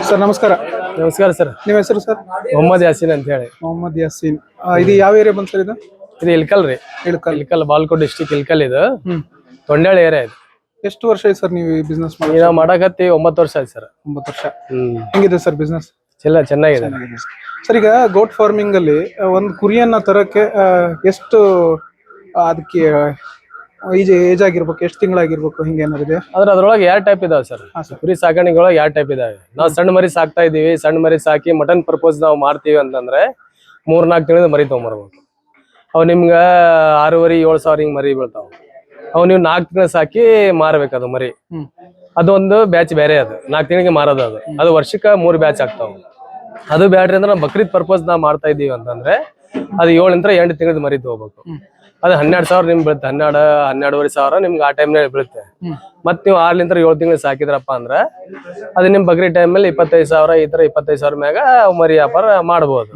Sir ನಮಸ್ಕಾರ. ನಮಸ್ಕಾರ sir. ನಿಮ್ಮ ಹೆಸರು ಸರ್? ಮೊಹಮ್ಮದ್ ಯಾಸೀನ್ ಅಂತ ಹೇಳಿ. ಮೊಹಮ್ಮದ್ ಯಾಸೀನ್. ಆ, ಇದು ಯಾವ ಏರಿಯಾ ಬಂತು ಸರ್ ಇದು? ಇದು ಇಲ್ಕಲ್ ರೀ. ಇಳ್ಕಲ್ ಇಲ್ಕಲ್ ಬಾಲ್ಕೋಟ್ ಡಿಸ್ಟಿಕ್ ಇಲ್ಕಲ್ ಇದು. ಹ್ಮ್. ತೊಂಡಾಳಿ ಏರಿಯಾ ಇದು. ಎಷ್ಟು ವರ್ಷ ಆಯ್ತು ಸರ್ ನೀವು ಈ ಬಿಸ್ನೆಸ್ ಮಾಡಿ ಈಗ ನಾವು ಮಾಡಕತ್ತಿ ಒಂಬತ್ತು ವರ್ಷ ಆಯ್ತು ಸರ್. ಒಂಬತ್ತು ವರ್ಷ. ಹ್ಮ್. ಹೆಂಗಿದೆ ಸರ್ ಬಿಸ್ನೆಸ್ ಚೆಲ್ಲ ಚೆನ್ನಾಗಿದೆ. ಸರ್. ಈಗ ಗೋಟ್ ಫಾರ್ಮಿಂಗ್ ಅಲ್ಲಿ ಆ, ಒಂದು ಕುರಿಯನ್ನ ತರಕ್ಕೆ ಆ, ಎಷ್ಟು ಆ, ಅದಕ್ಕೆ ಏಜ್ ಏಜ್ ಆಗಿರ್ಬೇಕು ಎಷ್ಟು ತಿಂಗಳಾಗಿರ್ಬೇಕು ಹಿಂಗೆ ಏನಾರು ಇದೆ ಆದ್ರೆ ಅದ್ರೊಳಗೆ ಎರಡು ಟೈಪ್ ಇದಾವೆ ಸರ್? ಹಾ ಸರ್. ಕುರಿ ಸಾಕಾಣಿಕೆ ಒಳಗೆ ಎರಡು ಟೈಪ್ ಇದಾವೆ? ನಾವು ಸಣ್ಣ ಮರಿ ಸಾಕ್ತಾ ಇದೀವಿ ಸಣ್ಣ ಮರಿ ಸಾಕಿ ಮಟನ್ ಪರ್ಪೋಸ್ ನಾವು ಮಾಡ್ತೀವಿ ಅಂತಂದ್ರೆ ಮೂರ್ನಾಲ್ಕು ತಿಂಗಳ ಮರಿ ತೊಗೊಂಬರ್ಬೇಕು. ಅವು ನಿಮ್ಗೆ ಆರೂವರೆ ಏಳು ಸಾವಿರ ಹಿಂಗ್ ಮರಿ ಬೀಳ್ತಾವ. ಅವು ನೀವು ನಾಲ್ಕು ತಿಂಗಳ ಸಾಕಿ ಮಾರ್ಬೇಕು ಅದು ಮರಿ. ಅದೊಂದು ಬ್ಯಾಚ್ ಬೇರೆ ಅದು. ನಾಲ್ಕು ತಿಂಗಳಿಗೆ ಮಾರೋದು ಅದು. ಅದು ವರ್ಷಕ್ಕೆ ಮೂರು ಬ್ಯಾಚ್ ಆಗ್ತಾವೆ. ಅದು ಬ್ಯಾಟ್ರಿ ಅಂದ್ರೆ ನಾವು ಬಕ್ರೀದ್ ಪರ್ಪೋಸ್ ನಾವು ಮಾಡ್ತಾ ಇದೀವಿ ಅಂತಂದ್ರೆ ಅದು ಏಳಂತ್ರ ಎಂಟು ತಿಂಗಳದ ಮರಿ ತಗೋಬೇಕು. ಅದು ಹನ್ನೆರಡು ಸಾವಿರ ನಿಮ್ಗೆ ಬೀಳುತ್ತೆ ಹನ್ನೆರಡು ಹನ್ನೆರಡುವರೆ ಸಾವಿರ ನಿಮ್ಗೆ ಆ ಟೈಮ್ನಲ್ಲಿ ಬೀಳುತ್ತೆ ಮತ್ತೆ ನೀವು ಆರ್ಲಿಂತ್ರ ಏಳು ತಿಂಗಳು ಸಾಕಿದ್ರಪ್ಪ ಅಂದ್ರೆ ಅದು ನಿಮ್ ಬಕ್ರೀದ್ ಟೈಮಲ್ಲಿ ಇಪ್ಪತ್ತೈದು ಸಾವಿರ ಈ ತರ ಇಪ್ಪತ್ತೈದು ಸಾವಿರ ಮ್ಯಾಗ ಮರಿ ವ್ಯಾಪಾರ ಮಾಡಬಹುದು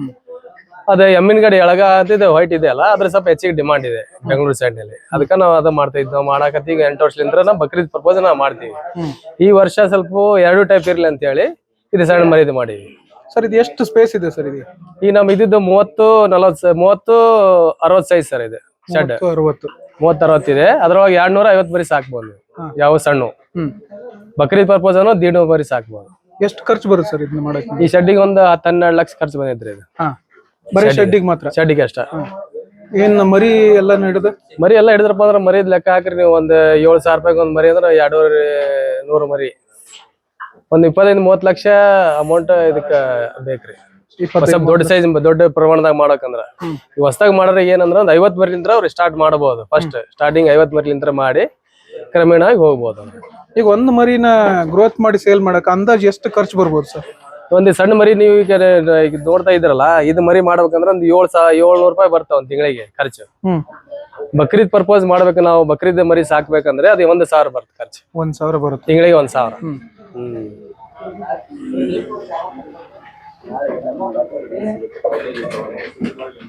ಅದೇ ಎಮ್ಮಿನ ಗಡಿ ಎಳಗ ಅಂತಿದೆ ವೈಟ್ ಇದೆ ಅಲ್ಲ ಅದ್ರ ಸ್ವಲ್ಪ ಹೆಚ್ಚಿಗೆ ಡಿಮಾಂಡ್ ಇದೆ ಬೆಂಗಳೂರು ಸೈಡ್ನಲ್ಲಿ. ಅದಕ್ಕೆ ನಾವು ಅದ ಮಾಡ್ತಾ ಇದ್ವಿ ನಾವು ಮಾಡಕತ್ತಿ ಈಗ ಎಂಟು ವರ್ಷಲಿಂದ ನಾವು ಬಕ್ರೀದ್ ಪರ್ಪೋಸ್ ನಾವು ಮಾಡ್ತೀವಿ. ಈ ವರ್ಷ ಸ್ವಲ್ಪ ಎರಡು ಟೈಪ್ ಇರ್ಲಿ ಅಂತ ಹೇಳಿ ಇದು ಸಣ್ಣ ಮರಿದು ಮಾಡೀವಿ ಸರ್ ಇದು ಎಷ್ಟು ಸ್ಪೇಸ್ ಇದೆ ಸರ್ ಇದು? ಈ ನಮ್ ಇದ್ದಿದ್ದು ಮೂವತ್ತು ನಲವತ್ತು ಮೂವತ್ತು ಅರವತ್ತು ಸೈಜ್ ಸರ್ ಇದು. ಶೆಡ್ ಅರವತ್ತು ಮೂವತ್ತು ಅರವತ್ತು ಇದೆ. ಅದ್ರೊಳಗೆ ಎರಡ್ ನೂರ ಐವತ್ತು ಮರಿ ಸಾಕ್ಬೋದು ಯಾವ ಸಣ್ಣ. ಬಕ್ರೀದ್ ಪರ್ಪೋಸ್ ಅನ್ನೋ ದೀಡ್ ಬರಿ ಸಾಕ್ಬೋದು ಎಷ್ಟು ಖರ್ಚು ಬರುತ್ತೆ ಸರ್ ಇದನ್ನ ಮಾಡಕ್ಕೆ ಈ ಶೆಡ್ಡಿಗೆ ಒಂದು ಹತ್ತು ಹನ್ನೆರಡು ಲಕ್ಷ ಖರ್ಚು ಬಂದೈತ್ರಿ ಇದು. ಹಾ. ಬರೀ ಶೆಡ್ಡಿಗೆ ಮಾತ್ರ? ಶೆಡ್ಡಿಗೆ ಅಷ್ಟ. ಏನ್ ಮರಿ ಎಲ್ಲ ಹಿಡಿದು? ಮರಿ ಎಲ್ಲ ಹಿಡಿದ್ರಪ್ಪ ಅಂದ್ರೆ ಮರಿದ್ ಲೆಕ್ಕ ಹಾಕ್ರಿ ನೀವು. ಒಂದು ಏಳು ಸಾವಿರ ರೂಪಾಯಿಗೆ ಒಂದು ಮರಿ ಅಂದ್ರೆ ಎರಡೂವರೆ ನೂರು ಮರಿ. ಒಂದು ಇಪ್ಪತ್ತೈದು ಮೂವತ್ತು ಲಕ್ಷ ಅಮೌಂಟ್ ಇದಕ್ಕ ಬೇಕ್ರಿ. ಸ್ವಲ್ಪ ದೊಡ್ಡ ಸೈಜ್ ದೊಡ್ಡ ಪ್ರಮಾಣದಾಗ ಮಾಡಕಂದ್ರ. ಈ ಹೊಸದಾಗ ಮಾಡಿದ್ರೆ ಏನಂದ್ರ ಒಂದ್ ಐವತ್ ಮರಿಲಿಂತ್ರ ಅವ್ರು ಸ್ಟಾರ್ಟ್ ಮಾಡಬಹುದು ಫಸ್ಟ್ ಸ್ಟಾರ್ಟಿಂಗ್ ಐವತ್ ಮರಿಲಿಂತ್ರ ಮಾಡಿ ಕ್ರಮೇಣ ಆಗಿ ಹೋಗ್ಬೋದು. ಈಗ ಒಂದು ಮರಿನ ಗ್ರೋತ್ ಮಾಡಿ ಸೇಲ್ ಮಾಡಕ್ ಅಂದಾಜ್ ಎಷ್ಟು ಖರ್ಚು ಬರ್ಬೋದು ಸರ್? ಒಂದ್ ಸಣ್ಣ ಮರಿ ನೀವು ಈಗ ಈಗ ನೋಡ್ತಾ ಇದ್ರಲ್ಲ ಇದು ಮರಿ ಮಾಡ್ಬೇಕಂದ್ರ ಒಂದ್ ಏಳ್ ಸಾವಿರ ಏಳ್ನೂರು ರೂಪಾಯಿ ಬರ್ತಾವ್ ಒಂದ್ ತಿಂಗಳಿಗೆ ಖರ್ಚು. ಬಕ್ರೀದ್ ಪರ್ಪೋಸ್ ಮಾಡ್ಬೇಕು ನಾವು ಬಕ್ರೀದ್ ಮರಿ ಸಾಕ್ಬೇಕಂದ್ರೆ ಅದು ಒಂದ್ ಸಾವಿರ ಬರುತ್ತೆ ಖರ್ಚು. ಒಂದ್ ಸಾವಿರ ಬರುತ್ತೆ. ತಿಂಗಳಿಗೆ ಒಂದ್ ಸಾವಿರ. ಹ್ಮ್. ಹ್ಮ್.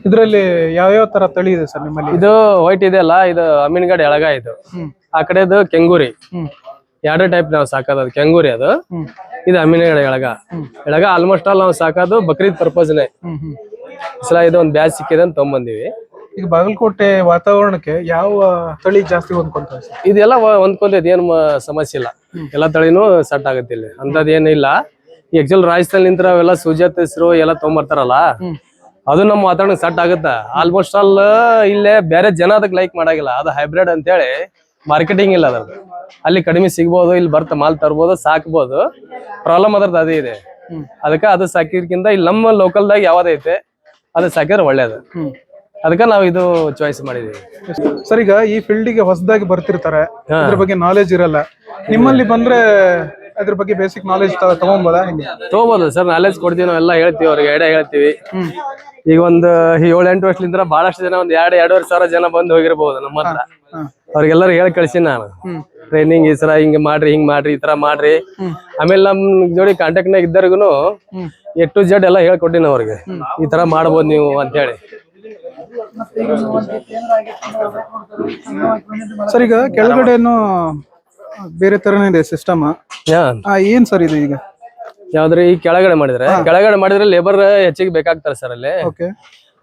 ಇದರಲ್ಲಿ ಯಾವ್ಯಾವ ತರ ತಳಿ ಇದೆ ಸರ್ ನಿಮ್ಮಲ್ಲಿ? ಇದು ವೈಟ್ ಇದೆ ಅಲ್ಲ ಇದು ಅಮೀನ್ಗಡ್ ಎಳಗ ಇದು. ಆ ಕಡೆದು ಕೆಂಗೂರಿ. ಎರಡು ಟೈಪ್ ನಾವು ಸಾಕೋದು ಅದು ಕೆಂಗೂರಿ ಅದು. ಇದು ಅಮೀನ್ಗಡ ಎಳಗ. ಎಳಗ ಆಲ್ಮೋಸ್ಟ್ ಆಲ್ ನಾವು ಸಾಕೋದು ಬಕ್ರೀದ್ ಪರ್ಪಸ್ನೇ. ಸಲ ಇದು ಒಂದು ಬ್ಯಾಚ್ ಸಿಕ್ಕಿದೆ ಅಂತ ತಗೊಂಬಂದಿವಿ. ಈಗ ಬಾಗಲಕೋಟೆ ವಾತಾವರಣಕ್ಕೆ ಯಾವ ತಳಿ ಜಾಸ್ತಿ ಹೊಂದ್ಕೊಂತ ಇದೆಲ್ಲ ಹೊಂದ್ಕೊಂತೈತಿ ಏನು ಸಮಸ್ಯೆ ಇಲ್ಲ. ಎಲ್ಲ ತಳಿನೂ ಸೆಟ್ ಆಗುತ್ತೆ ಇಲ್ಲಿ. ಅಂಥದ್ದು ಇಲ್ಲ ಆಕ್ಚುಲ್ ರಾಜಸ್ಥಾನ ನಿಂತ್ರ ಅವೆಲ್ಲ ಸುಜಾತ ಹೆಸರು ಎಲ್ಲ ತಗೊಂಬರ್ತಾರಲ್ಲ? ಅದು ನಮ್ಮ ವಾತಾವರಣಕ್ಕೆ ಸೆಟ್ ಆಗುತ್ತ. ಆಲ್ಮೋಸ್ಟ್ ಆಲ್ ಇಲ್ಲೇ ಬೇರೆ ಜನ ಅದಕ್ಕೆ ಲೈಕ್ ಮಾಡಾಗಿಲ್ಲ. ಅದು ಹೈಬ್ರಿಡ್ ಅಂತ ಹೇಳಿ ಮಾರ್ಕೆಟಿಂಗ್ ಇಲ್ಲ ಅದ್ರದ್ದು. ಅಲ್ಲಿ ಕಡಿಮೆ ಸಿಗ್ಬೋದು ಇಲ್ಲಿ ಬರ್ತ ಮಾಲ್ ತರ್ಬೋದು ಸಾಕ್ಬೋದು. ಪ್ರಾಬ್ಲಮ್ ಅದ್ರದ್ದು ಅದೇ ಇದೆ. ಅದಕ್ಕೆ ಅದು ಸಾಕಿದ್ಕಿಂತ ಇಲ್ಲಿ ನಮ್ಮ ಲೋಕಲ್ದಾಗ ಯಾವ್ದೈತೆ ಅದು ಸಾಕಿದ್ರೆ ಒಳ್ಳೇದು. ಅದಕ್ಕೆ ನಾವು ಇದು ಚಾಯ್ಸ್ ಮಾಡಿದೀವಿ. ಸರ್ ಈಗ ಈ ಫೀಲ್ಡಿಗೆ ಹೊಸದಾಗಿ ಬರ್ತಿರ್ತಾರೆ ಅದ್ರ ಬಗ್ಗೆ ನಾಲೆಜ್ ಇರಲ್ಲ. ನಿಮ್ಮಲ್ಲಿ ಬಂದ್ರೆ ಅದ್ರ ಬಗ್ಗೆ ಬೇಸಿಕ್ ನಾಲೆಜ್ ತಗೊಂಬೋದಾ? ತಗೋಬೋದು ಸರ್ ನಾಲೆಜ್ ಕೊಡ್ತೀವಿ ನಾವೆಲ್ಲ ಹೇಳ್ತೀವಿ ಅವ್ರಿಗೆ ಐಡಿಯಾ ಹೇಳ್ತೀವಿ. ಈಗ ಒಂದು ಏಳು ಎಂಟು ವರ್ಷದಿಂದ ಬಹಳಷ್ಟು ಜನ ಒಂದ್ ಎರಡು ಎರಡೂವರೆ ಸಾವಿರ ಜನ ಬಂದು ಹೋಗಿರ್ಬೋದು ನಮ್ಮ ಹತ್ರ. ಅವ್ರಿಗೆಲ್ಲರೂ ಹೇಳಿ ಕಳ್ಸಿ ನಾನು. ಟ್ರೈನಿಂಗ್ ಈ ಸರ ಹಿಂಗ್ ಮಾಡ್ರಿ ಹಿಂಗ್ ಮಾಡ್ರಿ ಈ ತರ ಮಾಡ್ರಿ. ಆಮೇಲೆ ನಮ್ ಜೋಡಿ ಕಾಂಟ್ಯಾಕ್ಟ್ ನಾಗ ಇದ್ದರ್ಗುನು ಎ ಟು ಜೆಡ್ ಎಲ್ಲ ಹೇಳ್ಕೊಟ್ಟಿನ ಅವ್ರಿಗೆ. ಈ ತರ ಮಾಡ್ಬೋದು ನೀವು ಅಂತ ಹೇಳಿ. ಸರ್ ಈಗ ಕೆಳಗಡೆನು ಬೇರೆ ತರನೇ ಇದೆ ಸಿಸ್ಟಮ್ ಏನ್ ಸರ್ ಇದು ಈಗ? ಯಾವ್ದ್ರಿ ಈ ಕೆಳಗಡೆ ಮಾಡಿದ್ರೆ ಕೆಳಗಡೆ ಮಾಡಿದ್ರೆ ಲೇಬರ್ ಹೆಚ್ಚಿಗೆ ಬೇಕಾಗ್ತಾರೆ ಸರ್ ಅಲ್ಲಿ.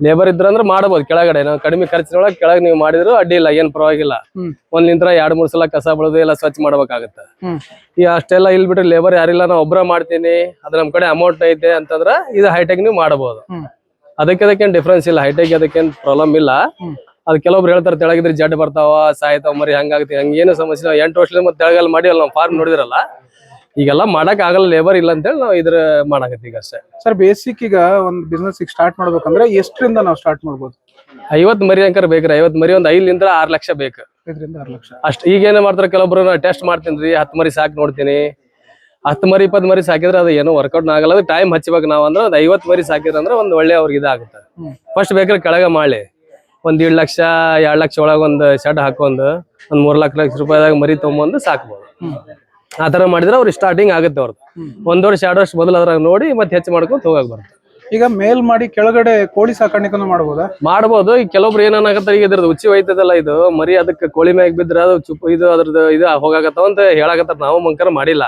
ಲೇಬರ್ ಇದ್ರ ಅಂದ್ರೆ ಮಾಡಬಹುದು ಕೆಳಗಡೆ ನಾವು ಕಡಿಮೆ ಖರ್ಚಿನೊಳಗೆ ಕೆಳಗೆ ನೀವು ಮಾಡಿದ್ರು ಅಡ್ಡಿ ಇಲ್ಲ ಏನ್ ಪರವಾಗಿಲ್ಲ. ಒಂದ್ ನಿಂತ್ರ ಎರಡ್ ಮೂರ್ ಸಲ ಕಸ ಬಳದು ಎಲ್ಲ ಸ್ವಚ್ಛ ಮಾಡ್ಬೇಕಾಗತ್ತೆ. ಈ ಅಷ್ಟೆಲ್ಲ ಇಲ್ಲಿ ಬಿಟ್ರೆ ಲೇಬರ್ ಯಾರಿಲ್ಲ ನಾ ಒಬ್ಬರ ಮಾಡ್ತೀನಿ ಅದ್ರ ನಮ್ ಕಡೆ ಅಮೌಂಟ್ ಐತೆ ಅಂತಂದ್ರ ಇದು ಹೈಟೆಕ್ ನೀವು ಮಾಡಬಹುದು ಅದಕ್ಕೆ ಅದಕ್ಕೆ ಅದಕ್ಕೇನ್ ಡಿಫ್ರೆನ್ಸ್ ಇಲ್ಲ ಹೈಟೆಕ್ ಅದಕ್ಕೇನ್ ಪ್ರಾಬ್ಲಮ್ ಇಲ್ಲ. ಅದು ಕೆಲವೊಬ್ರು ಹೇಳ್ತಾರೆ ತೆಳಗಿದ್ರೆ ಜಡ್ ಬರ್ತಾವ ಸಾಯ್ತಾವ ಮರಿ ಹಂಗಾಗುತ್ತೆ ಹಂಗೇನು ಸಮಸ್ಯೆ ಎಂಟು ವರ್ಷದ ಮತ್ತೆ ತೆಳಗಲ್ಲಿ ಮಾಡಿವಲ್ಲ ನಾವು ಫಾರ್ಮ್ ನೋಡಿದ್ರಲ್ಲ. ಈಗೆಲ್ಲ ಮಾಡಕ್ ಆಗಲ್ಲ ಲೇಬರ್ ಇಲ್ಲ ಅಂತೇಳಿ ನಾವು ಇದ್ರ ಮಾಡಕತ್ತೀಗ ಈಗ ಅಷ್ಟೇ. ಸರ್ ಬೇಸಿಕ್ ಈಗ ಒಂದು ಬಿಸ್ನೆಸ್ ಈಗ ಸ್ಟಾರ್ಟ್ ಮಾಡ್ಬೇಕಂದ್ರೆ ಎಷ್ಟರಿಂದ ನಾವು ಸ್ಟಾರ್ಟ್ ಮಾಡ್ಬೋದು? ಐವತ್ ಮರಿ ಅಂಕರ್ ಬೇಕ್ರಿ ಐವತ್ ಮರಿ ಒಂದ್ ಐದರಿಂದ ಆರ್ ಲಕ್ಷ ಬೇಕು. ಐದರಿಂದ ಆರು ಲಕ್ಷ. ಅಷ್ಟ್ ಈಗ ಮಾಡ್ತಾರೆ ಕೆಲವೊಬ್ರು ನಾ ಟೆಸ್ಟ್ ಮಾಡ್ತೀನಿ ರೀ ಹತ್ತು ಮರಿ ಸಾಕ್ ನೋಡ್ತೀನಿ. ಹತ್ತು ಮರಿ ಇಪ್ಪತ್ತು ಮರಿ ಸಾಕಿದ್ರೆ ಅದು ಏನೋ ವರ್ಕೌಟ್ ಆಗಲ್ಲ ಅದು ಟೈಮ್ ಹಚ್ಬೇಕು ನಾವು ಅಂದ್ರೆ ಒಂದು ಐವತ್ತು ಮರಿ ಸಾಕಿದ್ರೆ ಅಂದ್ರೆ ಒಂದು ಒಳ್ಳೆ ಅವ್ರಿಗೆ ಇದಾಗುತ್ತೆ. ಫಸ್ಟ್ ಬೇಕಾದ್ರೆ ಕೆಳಗ ಮಾಡಿ ಒಂದ್ ಏಳು ಲಕ್ಷ ಎರಡ್ ಲಕ್ಷ ಒಳಗ್ ಒಂದ್ ಶೆಡ್ ಹಾಕೊಂಡು ಒಂದ್ ಮೂರ್ ಲಕ್ಷ ಲಕ್ಷ ರೂಪಾಯಿದಾಗ ಮರಿ ತಗೊಂಬಂದು ಸಾಕ್ಬೋದು. ಆತರ ಆ ತರ ಮಾಡಿದ್ರೆ ಅವ್ರು ಸ್ಟಾರ್ಟಿಂಗ್ ಆಗುತ್ತೆ ಅವ್ರದ್ದು. ಒಂದ್ ವರ್ಷ ಎರಡು ವರ್ಷ ಮೊದಲು ಅದ್ರಾಗ ನೋಡಿ ಮತ್ತೆ ಹೆಚ್ಚು ಮಾಡ್ಕೊಂಡು ಹೋಗಕ್ ಬರುತ್ತೆ. ಈಗ ಮೇಲ್ ಮಾಡಿ ಕೆಳಗಡೆ ಕೋಳಿ ಸಾಕಾಣಿಕೆನೂ ಮಾಡ್ಬೋದಾ? ಮಾಡ್ಬೋದು. ಈಗ ಕೆಲವೊಬ್ರು ಏನಾಗತ್ತಾರ ಈಗ ಇದ್ರದ್ದು ಉಚ್ಚಿ ಹೋಯ್ತದಲ್ಲ ಇದು ಮರಿ ಅದಕ್ಕೆ ಕೋಳಿ ಮ್ಯಾಗ ಬಿದ್ರೆ ಅದು ಚುಪ್ ಇದು ಅದ್ರದ್ದು ಇದು ಹೋಗಾಕತ್ತಾವ ಅಂತ ಹೇಳಾಕತ್ತಾರ ನಾವು ಮಂಕರ ಮಾಡಿಲ್ಲ.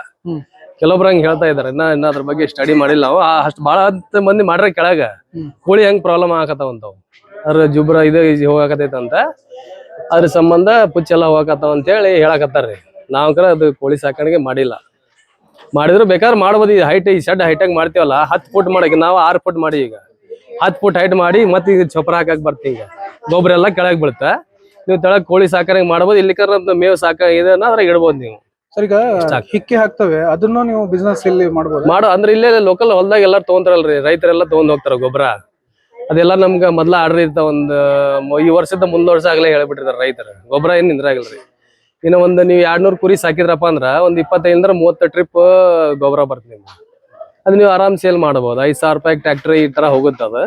ಕೆಲವೊಬ್ರು ಹಂಗ ಹೇಳ್ತಾ ಇದಾರೆ ಇನ್ನ ಇನ್ನ ಅದ್ರ ಬಗ್ಗೆ ಸ್ಟಡಿ ಮಾಡಿಲ್ಲ ನಾವು ಅಷ್ಟು ಹತ್ತು ಮಂದಿ ಮಾಡ್ರೆ ಕೆಳಗ ಕೋಳಿ ಹೆಂಗ್ ಪ್ರಾಬ್ಲಮ್ ಆಗತ್ತಾವಂತಾವ್. ಅದ್ರ ಜುಬ್ರ ಇದು ಹೋಗಾಕತೈತಂತ ಅದ್ರ ಸಂಬಂಧ ಪುಚ್ಚೆಲ್ಲ ಹೋಗಾಕತ್ತಾವ ಅಂತ ಹೇಳಿ ನಾವು ನಾವ್ ಕರ ಅದು ಕೋಳಿ ಸಾಕಾಣಿಕೆ ಮಾಡಿಲ್ಲ. ಮಾಡಿದ್ರು ಬೇಕಾದ್ರೆ ಮಾಡ್ಬೋದು. ಈ ಹೈಟ್ ಈ ಶೆಡ್ ಹೈಟಾಗಿ ಮಾಡ್ತೀವಲ್ಲ ಹತ್ತು ಫುಟ್ ಮಾಡಕ್ಕೆ ನಾವು ಆರು ಫುಟ್ ಮಾಡಿ ಈಗ. ಹತ್ತು ಫುಟ್ ಹೈಟ್ ಮಾಡಿ ಮತ್ತೆ ಈಗ ಚೊಪ್ರ ಹಾಕಕ್ ಬರ್ತೀವಿ ಈಗ. ಗೊಬ್ಬರ ಎಲ್ಲ ಕೆಳಗೆ ಬೀಳುತ್ತೆ. ನೀವು ತೆಳಗ್ ಕೋಳಿ ಸಾಕಾಣಿಕೆ ಮಾಡ್ಬೋದು. ಇಲ್ಲಿ ಕರ ಮೇವು ಸಾಕ ಇದನ್ನ ಅದ್ರಾಗ ಇಡ್ಬೋದು ನೀವು. ಸರ್ ಈಗ ಹಿಕ್ಕಿ ಹಾಕ್ತವೆ ಅದನ್ನು ನೀವು ಬಿಸ್ನೆಸ್ ಇಲ್ಲಿ ಮಾಡ್ಬೋದು? ಮಾಡೋ. ಅಂದ್ರೆ ಇಲ್ಲೇ ಲೋಕಲ್ ಹೊಲ್ದಾಗ ಎಲ್ಲಾರು ತಗೊಂತಾರಲ್ರಿ. ರೈತರೆಲ್ಲ ತಗೊಂಡ್ ಹೋಗ್ತಾರ ಗೊಬ್ಬರ. ಅದೆಲ್ಲ ನಮ್ಗ ಮೊದ್ಲ ಆರ್ಡರ್ ಇರ್ತಾವ ಒಂದು ಈ ವರ್ಷದ ಮುಂದ ವರ್ಷ ಆಗ್ಲೇ ಹೇಳ್ಬಿಟ್ಟಿರ್ತಾರ ರೈತರು. ಗೊಬ್ಬರ ಏನ್ ನಿಂದ್ರಾಗಿಲ್ರಿ. ಇನ್ನು ಒಂದು ನೀವು ಎರಡ್ನೂರ್ ಕುರಿ ಸಾಕಿದ್ರಪ್ಪ ಅಂದ್ರ ಒಂದ್ ಇಪ್ಪತ್ತೈದರ ಮೂವತ್ತು ಟ್ರಿಪ್ ಗೊಬ್ಬರ ಬರ್ತದೆ ನಿಮ್ಗೆ ಅದು ನೀವು ಆರಾಮ್ ಸೇಲ್ ಮಾಡಬಹುದು ಐದ್ ಸಾವಿರ ರೂಪಾಯಿ ಟ್ರ್ಯಾಕ್ಟರ್ ಈ ತರ ಹೋಗುತ್ತೆ ಅದು.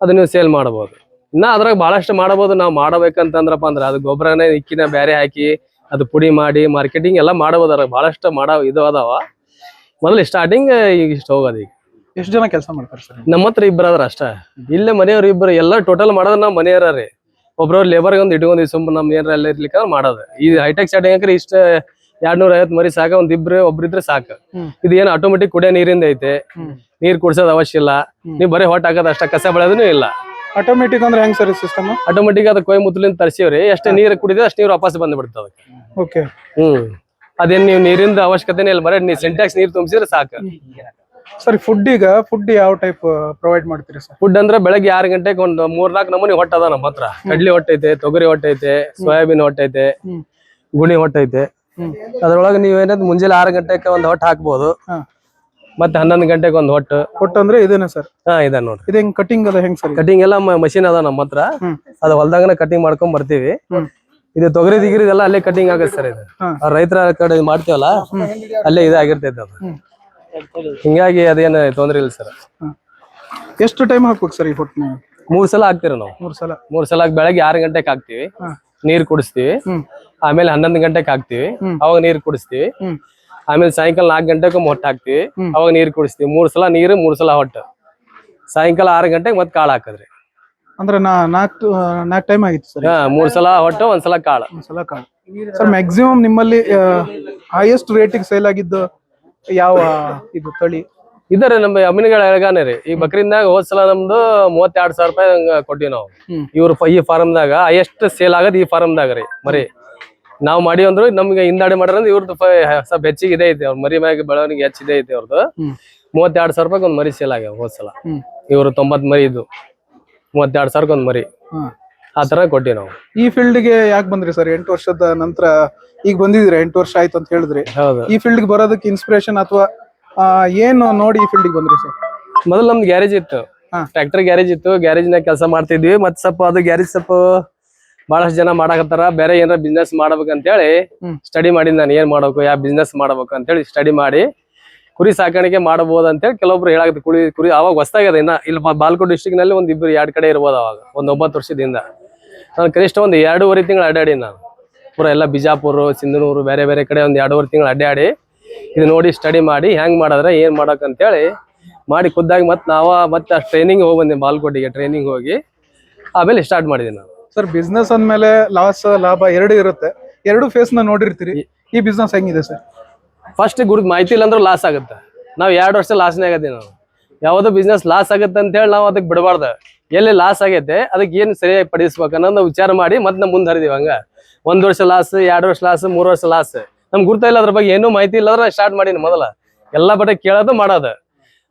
ಅದು ನೀವು ಸೇಲ್ ಮಾಡಬಹುದು ಇನ್ನ ಅದ್ರಾಗ ಬಹಳಷ್ಟು ಮಾಡಬಹುದು ನಾವು ಮಾಡಬೇಕಂತಂದ್ರಪ್ಪ ಅಂದ್ರ ಅದು ಗೊಬ್ಬರನೇ ಇಕ್ಕಿನ ಬ್ಯಾರೆ ಹಾಕಿ ಅದು ಪುಡಿ ಮಾಡಿ ಮಾರ್ಕೆಟಿಂಗ್ ಎಲ್ಲ ಮಾಡಬಹುದು ಅದ್ರಾಗ ಬಹಳಷ್ಟು ಮಾಡೋ ಇದು ಅದಾವ. ಮೊದಲು ಸ್ಟಾರ್ಟಿಂಗ್ ಈಗ ಇಷ್ಟು ಹೋಗೋದು ಈಗ. ಎಷ್ಟು ಜನ ಕೆಲಸ ಮಾಡ್ತಾರೆ ಸರ್? ನಮ್ಮ ಹತ್ರ ಇಬ್ಬರು ಆದ್ರೆ ಅಷ್ಟ. ಇಲ್ಲೇ ಮನೆಯವ್ರು ಇಬ್ಬರು ಎಲ್ಲ ಟೋಟಲ್ ಮಾಡೋದ್ ನಾವು ಮನೆಯವರ ರೀ. ಒಬ್ರವ್ರು ಲೇಬರ್ ಒಂದು ಇಟ್ಕೊಂಡಿ ಸುಮ್ಮ ನಮ್ ಏನಾರ ಎಲ್ಲ ಇರ್ಲಿಕ್ಕೆ ಮಾಡೋದು. ಈ ಹೈಟೆಕ್ ಸ್ಟಾರ್ಟಿಂಗ್ ಹೆಂಗ್ರಿ ಇಷ್ಟ ಎರಡ್ ನೂರ ಐವತ್ತು ಮರಿ ಸಾಕ ಒಂದ್ ಇಬ್ರು ಒಬ್ರಿದ್ರೆ ಸಾಕು. ಇದು ಏನ್ ಆಟೋಮೆಟಿಕ್ ಕುಡಿಯೋ ನೀರಿಂದ ಐತೆ. ನೀರ್ ಕುಡ್ಸೋದ್ ಅವಶ್ಯ ಇಲ್ಲ. ನೀವ್ ಬರೀ ಹೊಟ್ಟ ಹಾಕೋದ್ ಅಷ್ಟ ಕಸ ಬೆಳೆದೂ ಇಲ್ಲ. ಆಟೋಮೆಟಿಕ್ ಅಂದ್ರೆ ಹೆಂಗ್ ಸರ್ ಸಿಸ್ಟಮ್ ಆಟೋಮೆಟಿಕ್ ಅದ ಕೊಯ್ ಮುತ್ತಲಿಂದ ತರ್ಸಿವ್ರಿ. ಎಷ್ಟೇ ನೀರ್ ಕುಡಿದ್ರೆ ಅಷ್ಟು ನೀರು ವಾಪಸ್ ಬಂದ್ ಬಿಡ್ತದ ಓಕೆ ಹ್ಮ್. ಅದೇನ್ ನೀವು ನೀರಿಂದ ಅವಶ್ಯಕತೆನೇ ಇಲ್ಲ ಬರೀ ನೀ ಸಿಂಟ್ಯಾಕ್ಸ್ ನೀರ್ ತುಂಬಿಸಿದ್ರೆ ಸಾಕು. ಸರ್ ಫುಡ್ ಈಗ ಫುಡ್ ಯಾವ ಟೈಪ್ ಪ್ರೊವೈಡ್ ಮಾಡ್ತೀರಿ ಸರ್ ಫುಡ್ ಅಂದ್ರೆ ಬೆಳಗ್ಗೆ ಆರು ಗಂಟೆಗೆ ಒಂದು ಮೂರ್ನಾಲ್ಕು ನಮೂನಿ ಹೊಟ್ಟ ಅದ ನಮ್ಮ ಹತ್ರ. ಕಡ್ಲಿ ಹೊಟ್ಟೆ ಐತೆ ತೊಗರಿ ಹೊಟ್ಟೆ ಐತೆ ಸೋಯಾಬೀನ್ ಹೊಟ್ಟೆ ಐತೆ ಗುಣಿ ಹೊಟ್ಟೆ ಐತೆ. ಅದ್ರೊಳಗೆ ನೀವೇನಂದ್ರೆ ಮುಂಜಾನೆ ಆರು ಗಂಟೆಗೆ ಒಂದು ಹೊಟ್ಟೆ ಹಾಕ್ಬೋದು. ಹಾ. ಮತ್ತೆ ಹನ್ನೊಂದು ಗಂಟೆಗೆ ಒಂದು ಹೊಟ್ಟು. ಹೊಟ್ಟು ಅಂದ್ರೆ ಇದೇನಾ ಸರ್ ಹಾ ಇದೆ ನೋಡ್ರಿ. ಇದು ಹೆಂಗ್ ಕಟಿಂಗ್ ಅದ ಹೆಂಗ್ ಸರ್ ಕಟಿಂಗ್ ಎಲ್ಲ ಮಷಿನ್ ಅದ ನಮ್ಮ ಹತ್ರ. ಅದ ಹೊಲ್ದಾಗನ ಕಟಿಂಗ್ ಮಾಡ್ಕೊಂಡ್ ಬರ್ತೀವಿ. ಇದು ತೊಗರಿ ದಿಗಿರಿ ಎಲ್ಲ ಅಲ್ಲೇ ಕಟಿಂಗ್ ಆಗತ್ತೆ ಸರ್ ಇದು. ರೈತರ ಕಡೆ ಮಾಡ್ತೀವಲ್ಲ ಅಲ್ಲೇ ಇದಾಗಿರ್ತೈತೆ ಅದು. ಹಿಂಗಾಗಿ ಅದೇನು ತೊಂದ್ರೆ ಇಲ್ಲ ಸರ್. ಎಷ್ಟು ಟೈಮ್ ಹಾಕ್ಬೇಕು ಸರ್ ಈ ಮೂರ್ ಸಲ ಹಾಕ್ತಿವಿ ನಾವು. ಮೂರ್ ಸಲ. ಮೂರ್ ಸಲ ಬೆಳಗ್ಗೆ ಆರು ಗಂಟೆಗೆ ಹಾಕ್ತಿವಿ. ನೀರ್ ಕುಡಿಸ್ತೀವಿ. ಆಮೇಲೆ ಹನ್ನೊಂದು ಗಂಟೆಗೆ ಹಾಕ್ತಿವಿ. ಅವಾಗ ನೀರ್ ಕುಡಿಸ್ತೀವಿ. ಆಮೇಲೆ ಸಾಯಂಕಾಲ ನಾಲ್ಕು ಗಂಟೆಗೆ ಹೊಟ್ಟೆ ಹಾಕ್ತಿವಿ. ಅವಾಗ ನೀರ್ ಕುಡಿಸ್ತೀವಿ. ಮೂರ್ ಸಲ ನೀರು ಮೂರ್ ಸಲ ಹೊಟ್ಟು. ಸಾಯಂಕಾಲ ಆರು ಗಂಟೆಗೆ ಮತ್ತೆ ಕಾಳು ಹಾಕದ್ರಿ. ಅಂದ್ರೆ ನಾ ನಾಲ್ಕು ನಾಲ್ಕು ಟೈಮ್ ಆಗಿತ್ತು ಸರ್ ಮೂರ್ ಸಲ ಹೊಟ್ಟು ಒಂದ್ಸಲ ಕಾಳು. ಒಂದ್ಸಲ ಕಾಳು. ಸರ್ ಮ್ಯಾಕ್ಸಿಮಮ್ ನಿಮ್ಮಲ್ಲಿ ಹೈಯೆಸ್ಟ್ ರೇಟಿಗೆ ಸೇಲ್ ಆಗಿದ್ದು ಯಾವ ಇದು ತಳಿ? ಇದಾರೆ ನಮ್ಮ ಅಮ್ಮಿನಗಳ ಎಳಗಾನೆ ರೀ. ಈ ಬಕ್ರಿಂದಾಗ ಹೋದ್ ಸಲ ನಮ್ದು ಮೂವತ್ತೆರಡು ಸಾವಿರ ರೂಪಾಯಿ ಹಂಗ ಕೊಟ್ಟಿವಿ ನಾವು. ಇವ್ರ ಈ ಫಾರ್ಮ್ದಾಗ ಹೈಯೆಸ್ಟ್ ಸೇಲ್ ಆಗದ್ ಈ ಫಾರ್ಮ್ದಾಗ ರೀ ಮರಿ. ನಾವ್ ಮಾಡಿ ಅಂದ್ರು ನಮ್ಗೆ ಹಿಂದಾಡಿ ಮಾಡ್ರ ಇವ್ರದ್ದು ಸ್ವಲ್ಪ ಹೆಚ್ಚಿಗೆ ಇದೆ ಐತಿ ಅವ್ರ ಮರಿ ಮ್ಯಾಗ ಬೆಳವಣಿಗೆ ಹೆಚ್ಚಿದೆ ಐತಿ ಅವ್ರದ್ದು ಮೂವತ್ತೆರಡ್ ಸಾವಿರ ರೂಪಾಯಿ ಒಂದ್ ಮರಿ ಸೇಲ್ ಆಗ್ಯಾವ ಹೋದ್ ಸಲ. ಇವ್ರ ತೊಂಬತ್ ಮರಿ ಇದು. ಮೂವತ್ತೆರಡು ಸಾವಿರಕ್ಕೆ ಒಂದ್ ಮರಿ. ಆ ತರ ಕೊಟ್ಟಿವಿ ನಾವು. ಈ ಫೀಲ್ಡ್ಗೆ ಯಾಕೆ ಬಂದ್ರಿ ಸರ್? ಎಂಟು ವರ್ಷದ ನಂತರ ಈಗ ಬಂದಿದ್ರೆ ಎಂಟು ವರ್ಷ ಆಯ್ತು ಅಂತ ಹೇಳಿದ್ರಿ. ಹೌದು. ಈ ಫೀಲ್ಡ್ಗೆ ಬರೋದಕ್ಕೆ ಇನ್ಸ್ಪಿರೇಷನ್ ಅಥವಾ ಏನು ನೋಡಿ ಈ ಫೀಲ್ಡ್ ಬಂದ್ರಿ ಸರ್? ಮೊದಲು ನಮ್ದು ಗ್ಯಾರೇಜ್ ಇತ್ತು. ಟ್ರ್ಯಾಕ್ಟರ್ ಗ್ಯಾರೇಜ್ ಇತ್ತು. ಗ್ಯಾರೇಜ್ ನಾಗ ಕೆಲಸ ಮಾಡ್ತಿದ್ವಿ. ಮತ್ತೆ ಸ್ವಲ್ಪ ಅದು ಗ್ಯಾರೇಜ್ ಸ್ವಲ್ಪ ಬಹಳಷ್ಟು ಜನ ಮಾಡಾಕತ್ತಾರ. ಬೇರೆ ಏನಾರ ಬಿಸ್ನೆಸ್ ಹೇಳಿ ಸ್ಟಡಿ ಮಾಡಿದ್ ನಾನು. ಏನ್ ಮಾಡ್ಬೇಕು? ಯಾವ ಬಿಸ್ನೆಸ್ ಮಾಡ್ಬೇಕು ಅಂತೇಳಿ ಸ್ಟಡಿ ಮಾಡಿ ಕುರಿ ಸಾಕಾಣಿಕೆ ಮಾಡಬಹುದು ಅಂತೇಳಿ ಕೆಲವೊಬ್ರು ಹೇಳಾಕತ್ತಿ. ಕುರಿ ಕುರಿ ಅವಾಗ ಹೊಸ್ತಾಗ್ಯದ ಇನ್ನ. ಇಲ್ಲಿ ಬಾಲ್ಕೋಟ್ ಡಿಸ್ಟಿಕ್ನಲ್ಲಿ ಒಂದ್ ಇಬ್ರು ಎರಡ್ ಕಡೆ ಇರ್ಬೋದು ಅವಾಗ. ಒಂದ್ ಒಂಬತ್ತು ವರ್ಷದಿಂದ. ನಾನು ಕನಿಷ್ಠ ಒಂದ್ ಎರಡೂವರೆ ತಿಂಗಳು ಅಡ್ಡಾಡಿ ನಾನು. ಪೂರ ಎಲ್ಲ ಬಿಜಾಪುರ ಸಿಂಧನೂರು ಬೇರೆ ಬೇರೆ ಕಡೆ ಒಂದ್ ಎರಡೂವರೆ ತಿಂಗಳು ಅಡ್ಡಾಡಿ ಇದು ನೋಡಿ ಸ್ಟಡಿ ಮಾಡಿ ಹೆಂಗ್ ಮಾಡಿದ್ರೆ ಏನ್ ಮಾಡಕ್ ಅಂತೇಳಿ ಮಾಡಿ ಖುದ್ದಾಗಿ ಮತ್ತೆ ನಾವ ಮತ್ತೆ ಟ್ರೈನಿಂಗ್ ಹೋಗಿ ಬಂದೆ ಬಾಲ್ಕೋಟಿಗೆ ಟ್ರೈನಿಂಗ್ ಹೋಗಿ. ಆಮೇಲೆ ಸ್ಟಾರ್ಟ್ ಮಾಡಿದೆ ನಾನು ಸರ್ ಬಿಸ್ನೆಸ್ ಅಂದ್ಮೇಲೆ ಲಾಸ್ ಲಾಭ ಎರಡು ಇರುತ್ತೆ. ಎರಡು ಫೇಸ್ನ ನೋಡಿರ್ತೀರಿ. ಈ ಬಿಸ್ನೆಸ್ ಹೆಂಗಿದೆ ಸರ್ ಫಸ್ಟ್ ಗುರು ಮಾಹಿತಿ ಇಲ್ಲ ಅಂದ್ರೆ ಲಾಸ್ ಆಗುತ್ತೆ. ನಾವು ಎರಡು ವರ್ಷ ಲಾಸ್ನೇ ಆಗತ್ತೀವಿ ನಾವು. ಯಾವುದೋ ಬಿಸ್ನೆಸ್ ಲಾಸ್ ಆಗುತ್ತೆ ಅಂತ ಹೇಳಿ ನಾವು ಅದಕ್ಕೆ ಬಿಡಬಾರ್ದು. ಎಲ್ಲಿ ಲಾಸ್ ಆಗೈತೆ ಅದಕ್ಕೆ ಏನು ಸರಿಯಾಗಿ ಪಡಿಸ್ಬೇಕನ್ನೋದು ನಾವು ವಿಚಾರ ಮಾಡಿ ಮತ್ತೆ ನಾವು ಮುಂದೆ ಹರಿದೀವಿ ಹಂಗ. ಒಂದ್ ವರ್ಷ ಲಾಸ್ ಎರಡು ವರ್ಷ ಲಾಸ್ ಮೂರ್ ವರ್ಷ ಲಾಸ್ ನಮ್ಗೆ ಗುರ್ತಾ ಇಲ್ಲ ಅದ್ರ ಬಗ್ಗೆ ಏನು ಮಾಹಿತಿ ಇಲ್ಲ ಅಂದ್ರೆ ಸ್ಟಾರ್ಟ್ ಮಾಡೀನಿ ಮೊದಲ. ಎಲ್ಲ ಬಟ್ಟೆ ಕೇಳೋದು, ಮಾಡೋದು.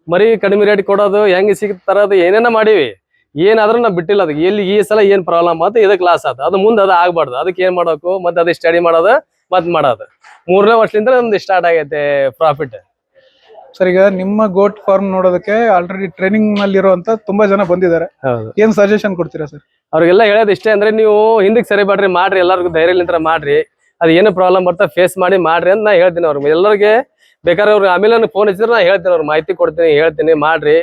ಮರಿ ಕಡಿಮೆ ರೇಟ್ ಕೊಡೋದು, ಹೆಂಗೆ ಸಿಗ್ ತರೋದು, ಏನೇನ ಮಾಡೀವಿ. ಏನಾದ್ರೂ ನಾವು ಬಿಟ್ಟಿಲ್ಲ ಅದಕ್ಕೆ. ಎಲ್ಲಿ ಈ ಸಲ ಏನ್ ಪ್ರಾಬ್ಲಮ್ ಆಯ್ತು ಇದಕ್ಕೆ ಲಾಸ್ ಆಯ್ತು ಅದು ಮುಂದೆ ಅದು ಆಗ್ಬಾರ್ದು. ಅದಕ್ಕೆ ಏನ್ ಮಾಡಬೇಕು ಮತ್ತೆ ಅದೇ ಸ್ಟಡಿ ಮಾಡೋದು, ಮತ್ತೆ ಮಾಡೋದು. ಮೂರನೇ ವರ್ಷದಿಂದ ನಮ್ದು ಸ್ಟಾರ್ಟ್ ಆಗೈತೆ ಪ್ರಾಫಿಟ್ ಸರ್ ಈಗ ನಿಮ್ಮ ಗೋಟ್ ಫಾರ್ಮ್ ನೋಡೋದಕ್ಕೆ ಆಲ್ರೆಡಿ ಟ್ರೈನಿಂಗ್ನಲ್ಲಿ ಇರುವಂತ ತುಂಬಾ ಜನ ಬಂದಿದ್ದಾರೆ. ಏನ್ ಸಜೆಷನ್ ಕೊಡ್ತೀರಾ ಸರ್? ಅವ್ರಿಗೆಲ್ಲ ಹೇಳೋದು ಇಷ್ಟೇ ಅಂದ್ರೆ ನೀವು ಹಿಂದಕ್ಕೆ ಸರಿ ಮಾಡ್ರಿ ಮಾಡ್ರಿ ಎಲ್ಲರಿಗೂ ಧೈರ್ಯಲಿಂತ್ರ ಮಾಡ್ರಿ. ಅದು ಏನು ಪ್ರಾಬ್ಲಮ್ ಬರ್ತಾ ಫೇಸ್ ಮಾಡಿ ಮಾಡ್ರಿ ಅಂತ ನಾ ಹೇಳ್ತೀನಿ ಅವ್ರಿಗೆ. ಎಲ್ಲರಿಗೆ ಬೇಕಾದ್ರೆ ಅವ್ರಿಗೆ ಆಮೇಲೆ ಫೋನ್ ಹಚ್ಚಿದ್ರೆ ನಾ ಹೇಳ್ತೀನಿ ಅವ್ರಿಗೆ ಮಾಹಿತಿ ಕೊಡ್ತೀನಿ ಹೇಳ್ತೀನಿ ಮಾಡ್ರಿ.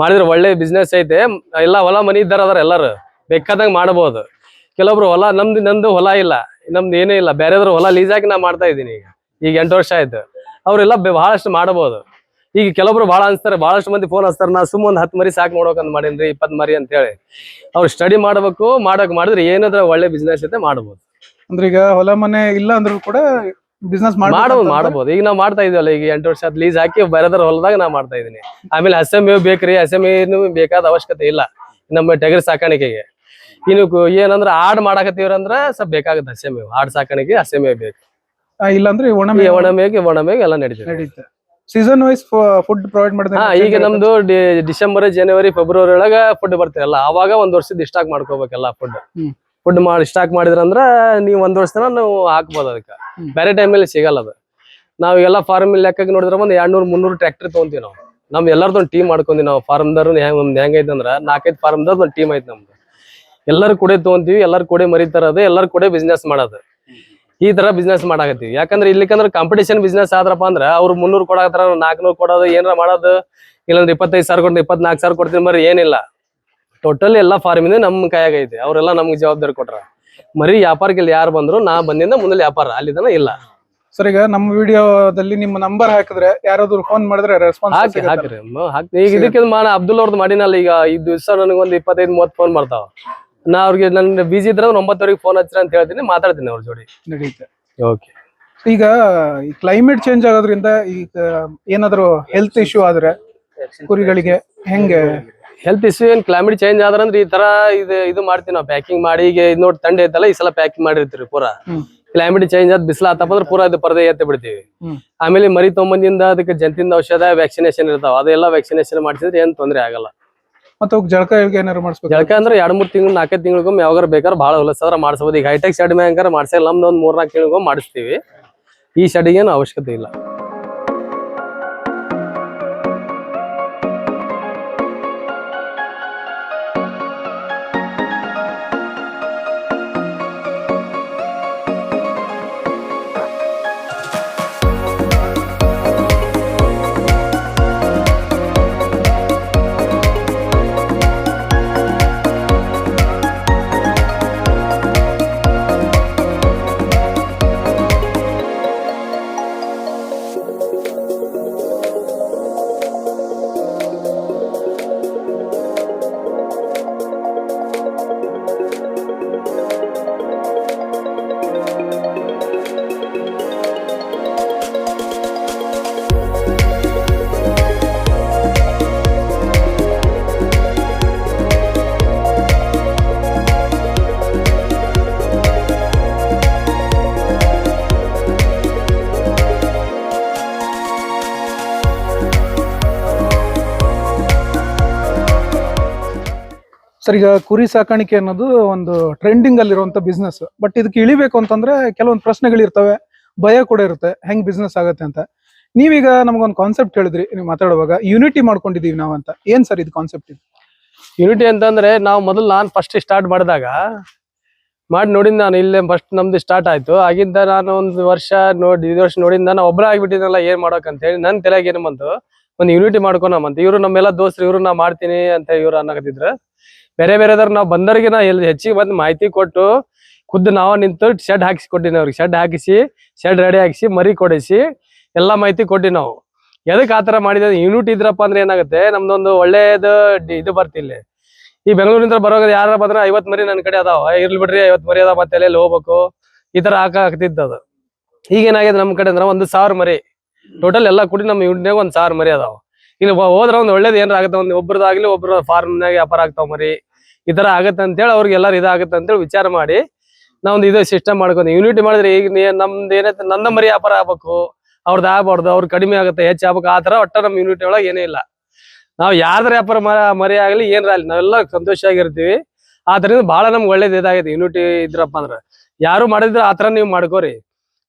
ಮಾಡಿದ್ರೆ ಒಳ್ಳೆ ಬಿಸ್ನೆಸ್ ಐತೆ. ಎಲ್ಲ ಹೊಲ ಮನಿ ಇದ್ದಾರ ಅದಾರ ಎಲ್ಲರೂ. ಬೇಕಾದಂಗೆ ಮಾಡ್ಬೋದು. ಕೆಲವೊಬ್ರು ಹೊಲ ನಮ್ದು ನಂದು ಹೊಲ ಇಲ್ಲ. ನಮ್ದು ಏನೇ ಇಲ್ಲ. ಬೇರೆದ್ರ ಹೊಲ ಲೀಸ್ ಹಾಕಿ ನಾ ಮಾಡ್ತಾ ಇದ್ದೀನಿ ಈಗ. ಈಗ ಎಂಟು ವರ್ಷ ಆಯ್ತು. ಅವರೆಲ್ಲ ಬಹಳಷ್ಟು ಮಾಡಬಹುದು ಈಗ ಕೆಲವೊಬ್ರು ಬಹಳ ಅನ್ಸ್ತಾರೆ ಬಹಳಷ್ಟು ಮಂದಿ ಫೋನ್ ಹಚ್ತಾರೆ ನಾ ಸುಮ್ಮ ಒಂದ್ ಹತ್ತು ಮರಿ ಸಾಕು ನೋಡೋಕಂತ ಮಾಡೇನ್ರಿ ಇಪ್ಪತ್ ಮರಿ ಅಂತ ಹೇಳಿ. ಅವ್ರು ಸ್ಟಡಿ ಮಾಡ್ಬೇಕು ಮಾಡಕ್ ಮಾಡಿದ್ರೆ ಏನಾದ್ರ ಒಳ್ಳೆ ಬಿಸ್ನೆಸ್ ಅಂತ ಮಾಡ್ಬೋದು. ಅಂದ್ರೆ ಈಗ ಹೊಲ ಮನೆ ಇಲ್ಲ ಅಂದ್ರೂ ಕೂಡ ಬಿಸ್ನೆಸ್ ಮಾಡಬಹುದು ಮಾಡಬಹುದು ಈಗ ನಾವು ಮಾಡ್ತಾ ಇದೀವಲ್ಲ ಈಗ ಎಂಟು ವರ್ಷ ಲೀಸ್ ಹಾಕಿ ಬರೋದ್ರ ಹೊಲದಾಗ ನಾ ಮಾಡ್ತಾ ಇದೀನಿ. ಆಮೇಲೆ ಹಸೆ ಮೇವು ಬೇಕ್ರಿ ಹಸೆ ಬೇಕಾದ ಅವಶ್ಯಕತೆ ಇಲ್ಲ. ನಮ್ಮ ಟಗರ್ ಸಾಕಾಣಿಕೆಗೆ. ಇನ್ನು ಏನಂದ್ರೆ ಆಡ್ ಮಾಡಾಕತ್ತೀವ್ರಂದ್ರ ಸ್ವಲ್ಪ ಬೇಕಾಗುತ್ತೆ ಹಸೆ ಮೇವು ಆಡ್ ಸಾಕಾಣಿಕೆ ಹಸೆ ಮೇವು ಬೇಕು. ಇಲ್ಲಾಂದ್ರೆ ಒಣ ಒಣ ಮೇವಿಗೆ ಒಣ ಎಲ್ಲ ನಡೀತದೆ. ಸೀಸನ್ ವೈಸ್ ಫುಡ್ ಪ್ರೊವೈಡ್ ಮಾಡಿದ್ರೆ ಹಾ ಈಗ ನಮ್ದು ಡಿ- ಡಿಸೆಂಬರ್ ಜನವರಿ ಫೆಬ್ರವರಿ ಒಳಗ ಫುಡ್ ಬರ್ತಿರಲ್ಲ ಅವಾಗ ಒಂದ್ ವರ್ಷದ ಸ್ಟಾಕ್ ಮಾಡ್ಕೋಬೇಕಲ್ಲ ಫುಡ್ ಫುಡ್ ಮಾಡಿ ಸ್ಟಾಕ್ ಮಾಡಿದ್ರಂದ್ರ ನೀವು ಒಂದ್ ವರ್ಷ ತನ ನಾವು ಹಾಕ್ಬೋದು ಅದಕ್ಕೆ. ಬೇರೆ ಟೈಮಲ್ಲಿ ಸಿಗಲ್ಲ ಅದು. ನಾವ್ ಎಲ್ಲಾ ಫಾರ್ಮ್ ಲೆಕ್ಕಕ್ಕೆ ನೋಡಿದ್ರೆ ಒಂದ್ ಎರಡ್ನೂರ್ ಮುನ್ನೂರು ಟ್ರ್ಯಾಕ್ಟರ್ ತಗೊಂತೀವಿ ನಾವು. ನಮ್ ಎಲ್ಲರದ್ದು ಒಂದು ಟೀಮ್ ಮಾಡ್ಕೊಂಡಿ ನಾವು. ಫಾರ್ಮ್ದಾರು ಒಂದ್ ಹೆಂಗೈತೆ ಅಂದ್ರ ನಾಲ್ಕೈದು ಫಾರ್ಮ್ದಾರ್ ಒಂದ್ ಟೀಮ್ ಐತೆ ನಮ್ದು. ಎಲ್ಲರೂ ಕೂಡ ತಗೊಂತೀವಿ ಎಲ್ಲರೂ ಕೂಡ ಮರಿ ತರೋದು ಎಲ್ಲರೂ ಕೂಡ ಬಿಸ್ನೆಸ್ ಮಾಡೋದು. ಈ ತರ ಬಿಸ್ನೆಸ್ ಮಾಡಾಕತ್ತೀವಿ. ಯಾಕಂದ್ರೆ ಇಲ್ಲಿಕಂದ್ರೆ ಕಾಂಪಿಟೇಷನ್ ಬಿಸ್ನೆಸ್ ಆದ್ರಪ್ಪ ಅಂದ್ರ ಅವ್ರು ಮುನ್ನೂರು ಕೊಡಾಕತ್ತಾರ ನಾಲ್ಕನೂರು ಕೊಡೋದು ಏನಾರ ಮಾಡೋದು ಇಲ್ಲಾಂದ್ರೆ ಇಪ್ಪತ್ತೈದು ಸಾವಿರ ಕೊಡ್ತೀನಿ ಇಪ್ಪತ್ನಾಲ್ಕು ಸಾವಿರ ಕೊಡ್ತೀನಿ ಮರಿ ಏನಿಲ್ಲ. ಟೋಟಲ್ ಎಲ್ಲ ಫಾರ್ಮಿಂದ ನಮ್ಮ ಕೈಯಾಗ ಐತಿ. ಅವರೆಲ್ಲ ನಮ್ಗೆ ಜವಾಬ್ದಾರಿ ಕೊಟ್ರ. ಮರಿ ವ್ಯಾಪಾರಕ್ಕೆ ಇಲ್ಲಿ ಯಾರು ಬಂದ್ರು ನಾ ಬಂದಿಂದ ಮುಂದೆ ವ್ಯಾಪಾರ. ಅಲ್ಲಿದನ ಇಲ್ಲ. ಸರ್ ಈಗ ನಮ್ಮ ವಿಡಿಯೋದಲ್ಲಿ ನಿಮ್ಮ ನಂಬರ್ ಹಾಕಿದ್ರೆ ಯಾರಾದ್ರೂ ಫೋನ್ ಮಾಡಿದ್ರೆ ರೆಸ್ಪಾನ್ಸ್ ಹಾಕಿ ಹಾಕ್ರಿ. ಮ- ಹಾಕ್ತಿ ಈಗ ಇದಕ್ಕೆ ಮಾಡ ಅಬ್ದುಲ್ ಅವ್ರದ್ದು ಮಾಡಿನಲ್ಲ ಈಗ ಈ ದಿವಸ ನನಗೆ ಒಂದು ಇಪ್ಪತ್ತೈದು ಮೂವತ್ತು ಫೋನ್ ಮಾಡ್ತಾವ. ನಾ ಅವ್ರಿಗೆ ನನ್ನ ಬಿಜಿ ಇದ್ರೆ ಒಂಬತ್ತುವರೆಗೆ ಫೋನ್ ಹಚ್ಚಿರ ಅಂತ ಹೇಳ್ತೀನಿ ಮಾತಾಡ್ತೀನಿ ಅವ್ರ ಜೋಡಿ. ನಡೀತೆ. ಓಕೆ ಈಗ ಈ ಕ್ಲೈಮೇಟ್ ಚೇಂಜ್ ಆಗೋದ್ರಿಂದ ಈಗ ಏನಾದ್ರು ಹೆಲ್ತ್ ಇಶ್ಯೂ ಆದ್ರೆ ಕುರಿಗಳಿಗೆ ಹೆಂಗೆ? ಹೆಲ್ತ್ ಇಶ್ಯೂ ಏನ್ ಕ್ಲೈಮೇಟ್ ಚೇಂಜ್ ಆದ್ರಂದ್ರೆ ಈ ತರ ಇದು ಇದು ಮಾಡ್ತೀವಿ ನಾವು ಪ್ಯಾಕಿಂಗ್ ಮಾಡಿ ಈಗ ಇದು ನೋಡಿ ತಂಡ ಐತಲ್ಲ ಈ ಸಲ ಪ್ಯಾಕಿಂಗ್ ಮಾಡಿರ್ತೀವಿ ಪೂರಾ. ಕ್ಲೈಮೇಟ್ ಚೇಂಜ್ ಆದ್ ಬಿಸಿಲ ಆತಪ್ಪ ಅಂದ್ರೆ ಪೂರಾ ಇದು ಪರದೆ ಎತ್ತಿ ಬಿಡ್ತೀವಿ. ಆಮೇಲೆ ಮರಿ ತೊಂಬಂದಿಂದ ಅದಕ್ಕೆ ಜಂತಿಂದ ಔಷಧ ವ್ಯಾಕ್ಸಿನೇಷನ್ ಇರ್ತಾವ ಅದೆಲ್ಲ ವ್ಯಾಕ್ಸಿನೇಷನ್ ಮಾಡಿಸಿದ್ರೆ ಏನ್ ತೊಂದ್ರೆ ಆಗಲ್ಲ. ಮತ್ತೆ ಜಳಕ ಏನಾರು ಮಾಡಿಸ್ಬೇಕು? ಜಳಕ ಅಂದ್ರೆ ಎರಡ್ ಮೂರ್ ತಿಂಗಳು, ನಾಲ್ಕೈದು ತಿಂಗಳಿಗೊಮ್ಮೆ ಯಾವಾಗ ಬೇಕಾದ್ರೆ ಬಹಳ ಹೊಲಸಾದ್ರ ಮಾಡಿಸ್ಬೋದು. ಈಗ ಹೈಟೆಕ್ ಶೆಡ್ ಮ್ಯಾಂಗಾರ ಮಾಡ್ಸಿಲ್ಲ ನಮ್ದು ಒಂದ್ ಮೂರ್ನಾಲ್ಕು ತಿಂಗಳಿಗೊಮ್ಮೆ ಮಾಡಿಸ್ತೀವಿ. ಈ ಶೆಡ್ಗೆ ಏನು ಅವಶ್ಯಕತೆ ಇಲ್ಲ. ಸರ್, ಈಗ ಕುರಿ ಸಾಕಾಣಿಕೆ ಅನ್ನೋದು ಒಂದು ಟ್ರೆಂಡಿಂಗ್ ಅಲ್ಲಿರುವಂತ ಬಿಸ್ನೆಸ್ ಬಟ್ ಇದಕ್ಕೆ ಇಳಿಬೇಕು ಅಂತಂದ್ರೆ ಕೆಲವೊಂದು ಪ್ರಶ್ನೆಗಳಿರ್ತವೆ, ಭಯ ಕೂಡ ಇರುತ್ತೆ, ಹೆಂಗ್ ಬಿಸ್ನೆಸ್ ಆಗತ್ತೆ ಅಂತ. ನೀವೀಗ ನಮ್ಗೊಂದು ಕಾನ್ಸೆಪ್ಟ್ ಹೇಳಿದ್ರಿ ನೀವು ಮಾತಾಡುವಾಗ ಯೂನಿಟಿ ಮಾಡ್ಕೊಂಡಿದೀವಿ ನಾವು ಅಂತ ಏನ್ ಸರ್ ಇದು ಕಾನ್ಸೆಪ್ಟ್ ಇದು? ಯೂನಿಟಿ ಅಂತಂದ್ರೆ ನಾವು ಮೊದಲು ನಾನು ಫಸ್ಟ್ ಸ್ಟಾರ್ಟ್ ಮಾಡಿದಾಗ, ಮಾಡಿ ನೋಡಿದ್ ನಾನು ಇಲ್ಲೇ ಫಸ್ಟ್ ನಮ್ದು ಸ್ಟಾರ್ಟ್ ಆಯ್ತು. ಆಗಿಂದ ನಾನು ಒಂದು ವರ್ಷ ನೋಡಿ ಇದು ವರ್ಷ ನೋಡಿದ ನಾನು ಒಬ್ಬರ ಆಗ್ಬಿಟ್ಟಿದ್ನಲ್ಲ, ಏನ್ ಮಾಡೋಕಂತ ಹೇಳಿ, ನನ್ ತಲೆಗೆ ಏನು ಬಂತು? ಒಂದು ಯೂನಿಟಿ ಮಾಡ್ಕೊಳಮಂತ ಇವ್ರು ನಮ್ಮೆಲ್ಲ ದೋಸ್ತರು, ಇವ್ರು ನಾ ಮಾಡ್ತೀನಿ ಅಂತ ಇವ್ರು ಅನ್ನಕತ್ತಿದ್ರ. ಬೇರೆ ಬೇರೆದವ್ರು ನಾವು ಬಂದವ್ರಿಗೆ ನಾ ಎಲ್ಲಿ ಹೆಚ್ಚಿಗೆ ಬಂದು ಮಾಹಿತಿ ಕೊಟ್ಟು ಖುದ್ದು ನಾವ ನಿಂತು ಶೆಡ್ ಹಾಕಿಸಿ ಕೊಟ್ಟಿನಿ ಅವ್ರಿಗೆ. ಶೆಡ್ ಹಾಕಿಸಿ ಶೆಡ್ ರೆಡಿ ಹಾಕಿಸಿ, ಮರಿ ಕೊಡಿಸಿ, ಎಲ್ಲಾ ಮಾಹಿತಿ ಕೊಟ್ಟಿ ನಾವು. ಎದಕ್ ಆತರ ಮಾಡಿದ ಯೂನಿಟ್ ಇದ್ರಪ್ಪ ಅಂದ್ರೆ ಏನಾಗುತ್ತೆ, ನಮ್ದೊಂದು ಒಳ್ಳೇದು ಇದು ಬರ್ತಿಲ್ಲ ಈ ಬೆಂಗಳೂರಿಂದ ಬರೋದು ಯಾರ ಬಂದ್ರೆ ಐವತ್ ಮರಿ ನನ್ನ ಕಡೆ ಅದಾವ. ಇರ್ಲಿ ಬಿಡ್ರಿ ಐವತ್ ಮರಿ ಅದಾವ ಮತ್ತೆ ಎಲ್ಲೆಲ್ಲಿ ಹೋಗ್ಬೇಕು. ಈ ತರ ಹಾಕಾಗ್ತಿತ್ತು ಅದು. ಈಗ ಏನಾಗಿದೆ ನಮ್ ಕಡೆ ಅಂದ್ರೆ ಒಂದು ಸಾವಿರ ಮರಿ. ಟೋಟಲ್ ಎಲ್ಲ ಕೂಡಿ ನಮ್ಮ ಇಂಡಿಯಾಗ ಒಂದ್ ಸಾವಿರ ಮರಿ ಅದಾವ. ಇಲ್ಲಿ ಹೋದ್ರೆ ಒಂದ್ ಒಳ್ಳೇದ್ ಏನಾರ ಆಗುತ್ತೆ ಒಂದ್ ಒಬ್ರದಾಗ್ಲಿ ಒಬ್ರ ಫಾರ್ಮ್ನಾಗ ವ್ಯಾಪಾರ ಆಗ್ತಾವ ಮರಿ. ಈ ತರ ಆಗತ್ತೆ ಅಂತೇಳಿ ಅವ್ರಿಗೆ ಎಲ್ಲಾರು ಇದಾಗತ್ತೆ ಅಂತೇಳಿ ವಿಚಾರ ಮಾಡಿ ನಾವೊಂದು ಇದು ಸಿಸ್ಟಮ್ ಮಾಡ್ಕೊಂಡು ಯೂನಿಟಿ ಮಾಡಿದ್ರೆ ಈಗ ನಮ್ದು ಏನೈತೆ ನನ್ನ ಮರಿ ವ್ಯಾಪಾರ ಆಗ್ಬೇಕು ಅವ್ರದ್ದು ಆಗ್ಬಾರ್ದು, ಅವ್ರು ಕಡಿಮೆ ಆಗುತ್ತೆ, ಹೆಚ್ಚು ಆಗ್ಬೇಕು, ಆ ತರ ಒಟ್ಟ ನಮ್ಮ ಯೂನಿಟಿ ಒಳಗೆ ಏನೇ ಇಲ್ಲ. ನಾವು ಯಾರ್ದ್ರ ವ್ಯಾಪಾರ ಮರ ಮರಿ ಆಗ್ಲಿ ಏನ್ರ ನಾವೆಲ್ಲ ಸಂತೋಷವಾಗಿರ್ತೀವಿ ಆದ್ರಿಂದ ಬಹಳ ನಮ್ಗೆ ಒಳ್ಳೇದು ಇದಾಗಿದೆ ಯೂನಿಟಿ ಇದ್ರಪ್ಪ ಅಂದ್ರೆ ಯಾರು ಮಾಡಿದ್ರೆ ಆ ತರ ನೀವು ಮಾಡ್ಕೋರಿ.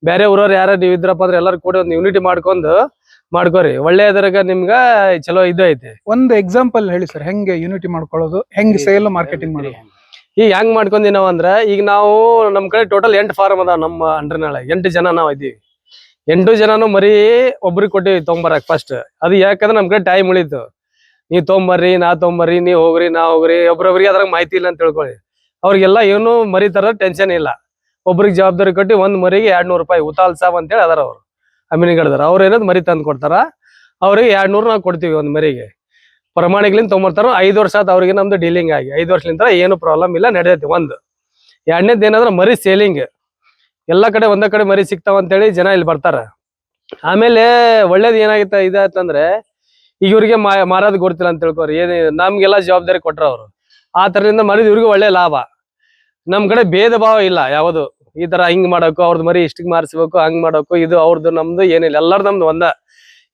ಬೇರೆ ಊರವ್ರು ಯಾರು ನೀವು ಇದ್ರಪ್ಪ ಅಂದ್ರೆ ಎಲ್ಲರೂ ಕೂಡ ಒಂದು ಯೂನಿಟಿ ಮಾಡ್ಕೊಂಡು ಮಾಡ್ಕೋರಿ. ಒಳ್ಳೆಯದ್ರಾಗ ನಿಮ್ಗ ಚಲೋ ಇದು ಐತಿ. ಒಂದು ಎಕ್ಸಾಂಪಲ್ ಹೇಳಿ ಸರ್ ಹೆಂಗೆ ಯೂನಿಟಿ ಮಾಡ್ಕೊಳ್ಳೋದು ಹೆಂಗ್ ಸೇಲ್ ಮಾರ್ಕೆಟಿಂಗ್ ಮಾಡೋದು? ಈಗ ಹೆಂಗ್ ಮಾಡ್ಕೊಂಡಿ ನಾವ್ ಅಂದ್ರ ಈಗ ನಾವು ನಮ್ ಕಡೆ ಟೋಟಲ್ ಎಂಟು ಫಾರ್ಮ್ ಅದಾವ ನಮ್ಮ ಅಂಡ್ರನಾಳ ಎಂಟು ಜನ ನಾವ್ ಇದೀವಿ ಎಂಟು ಜನನು ಮರಿ ಒಬ್ರಿಗೆ ಕೊಟ್ಟಿವಿ ತೊಗೊಂಬರಕ್ ಫಸ್ಟ್ ಅದು ಯಾಕಂದ್ರೆ ನಮ್ ಕಡೆ ಟೈಮ್ ಉಳಿತು. ನೀವ್ ತೊಗೊಂಬರ್ರಿ ನಾ ತೊಗೊಂಬರ್ರಿ ನೀವ್ ಹೋಗ್ರಿ ನಾ ಹೋಗ್ರಿ ಒಬ್ರೊಬ್ರಿಗೆ ಅದ್ರಾಗ ಮಾಹಿತಿ ಇಲ್ಲ ಅಂತ ತಿಳ್ಕೊಳ್ಳಿ ಅವ್ರಿಗೆಲ್ಲ ಏನು ಮರಿ ತರ ಟೆನ್ಷನ್ ಇಲ್ಲ. ಒಬ್ರಿಗೆ ಜವಾಬ್ದಾರಿ ಕಟ್ಟಿ ಒಂದ್ ಮರಿಗೆ ಎರಡ್ ನೂರು ರೂಪಾಯಿ ಉತಾಲ್ ಸಾಬ್ ಅಂತೇಳಿ ಅದಾರ ಅವ್ರು. ಅಮೀನಿಗಡದಾರ ಅವ್ರ ಏನದ್ ಮರಿ ತಂದು ಕೊಡ್ತಾರ? ಅವ್ರಿಗೆ ಎರಡ್ ನೂರು ನಾವು ಕೊಡ್ತೀವಿ ಒಂದ್ ಮರಿಗೆ. ಪ್ರಮಾಣಿಗಳಿಂದ ತೊಗೊಂಬರ್ತಾರ ಐದು ವರ್ಷ ಆತ ಅವ್ರಿಗೆ ನಮ್ದು ಡೀಲಿಂಗ್ ಆಗಿ. ಐದು ವರ್ಷಲಿಂದ ಏನು ಪ್ರಾಬ್ಲಮ್ ಇಲ್ಲ, ನಡೆದೈತಿ ಒಂದು. ಎರಡನೇದು ಏನಂದ್ರೆ ಮರಿ ಸೇಲಿಂಗ್. ಎಲ್ಲಾ ಕಡೆ ಒಂದೇ ಕಡೆ ಮರಿ ಸಿಗ್ತಾವ ಅಂತೇಳಿ ಜನ ಇಲ್ಲಿ ಬರ್ತಾರ. ಆಮೇಲೆ ಒಳ್ಳೇದ್ ಏನಾಗಿತ್ತ ಇದಾಯ್ತಂದ್ರೆ ಈಗ ಇವ್ರಿಗೆ ಮಾರೋದ್ ಗೊತ್ತಿಲ್ಲ ಅಂತ ತಿಳ್ಕೊರಿ. ಏನ್ ನಮ್ಗೆಲ್ಲ ಜವಾಬ್ದಾರಿ ಕೊಟ್ರ ಅವ್ರು. ಆ ತರದಿಂದ ಮರಿದ್ ಇವ್ರಿಗೆ ಒಳ್ಳೆ ಲಾಭ. ನಮ್ ಕಡೆ ಭೇದ ಭಾವ ಇಲ್ಲ, ಯಾವುದು? ಈ ತರ ಹಿಂಗ್ ಮಾಡಬೇಕು ಅವ್ರದ್ ಮರಿ ಇಷ್ಟಿಗೆ ಮಾರಿಸ್ಬೇಕು, ಹಂಗ್ ಮಾಡಬೇಕು ಇದು ಅವ್ರದ್ದು ನಮ್ದು ಏನಿಲ್ಲ, ಎಲ್ಲಾರು ನಮ್ದು ಒಂದ.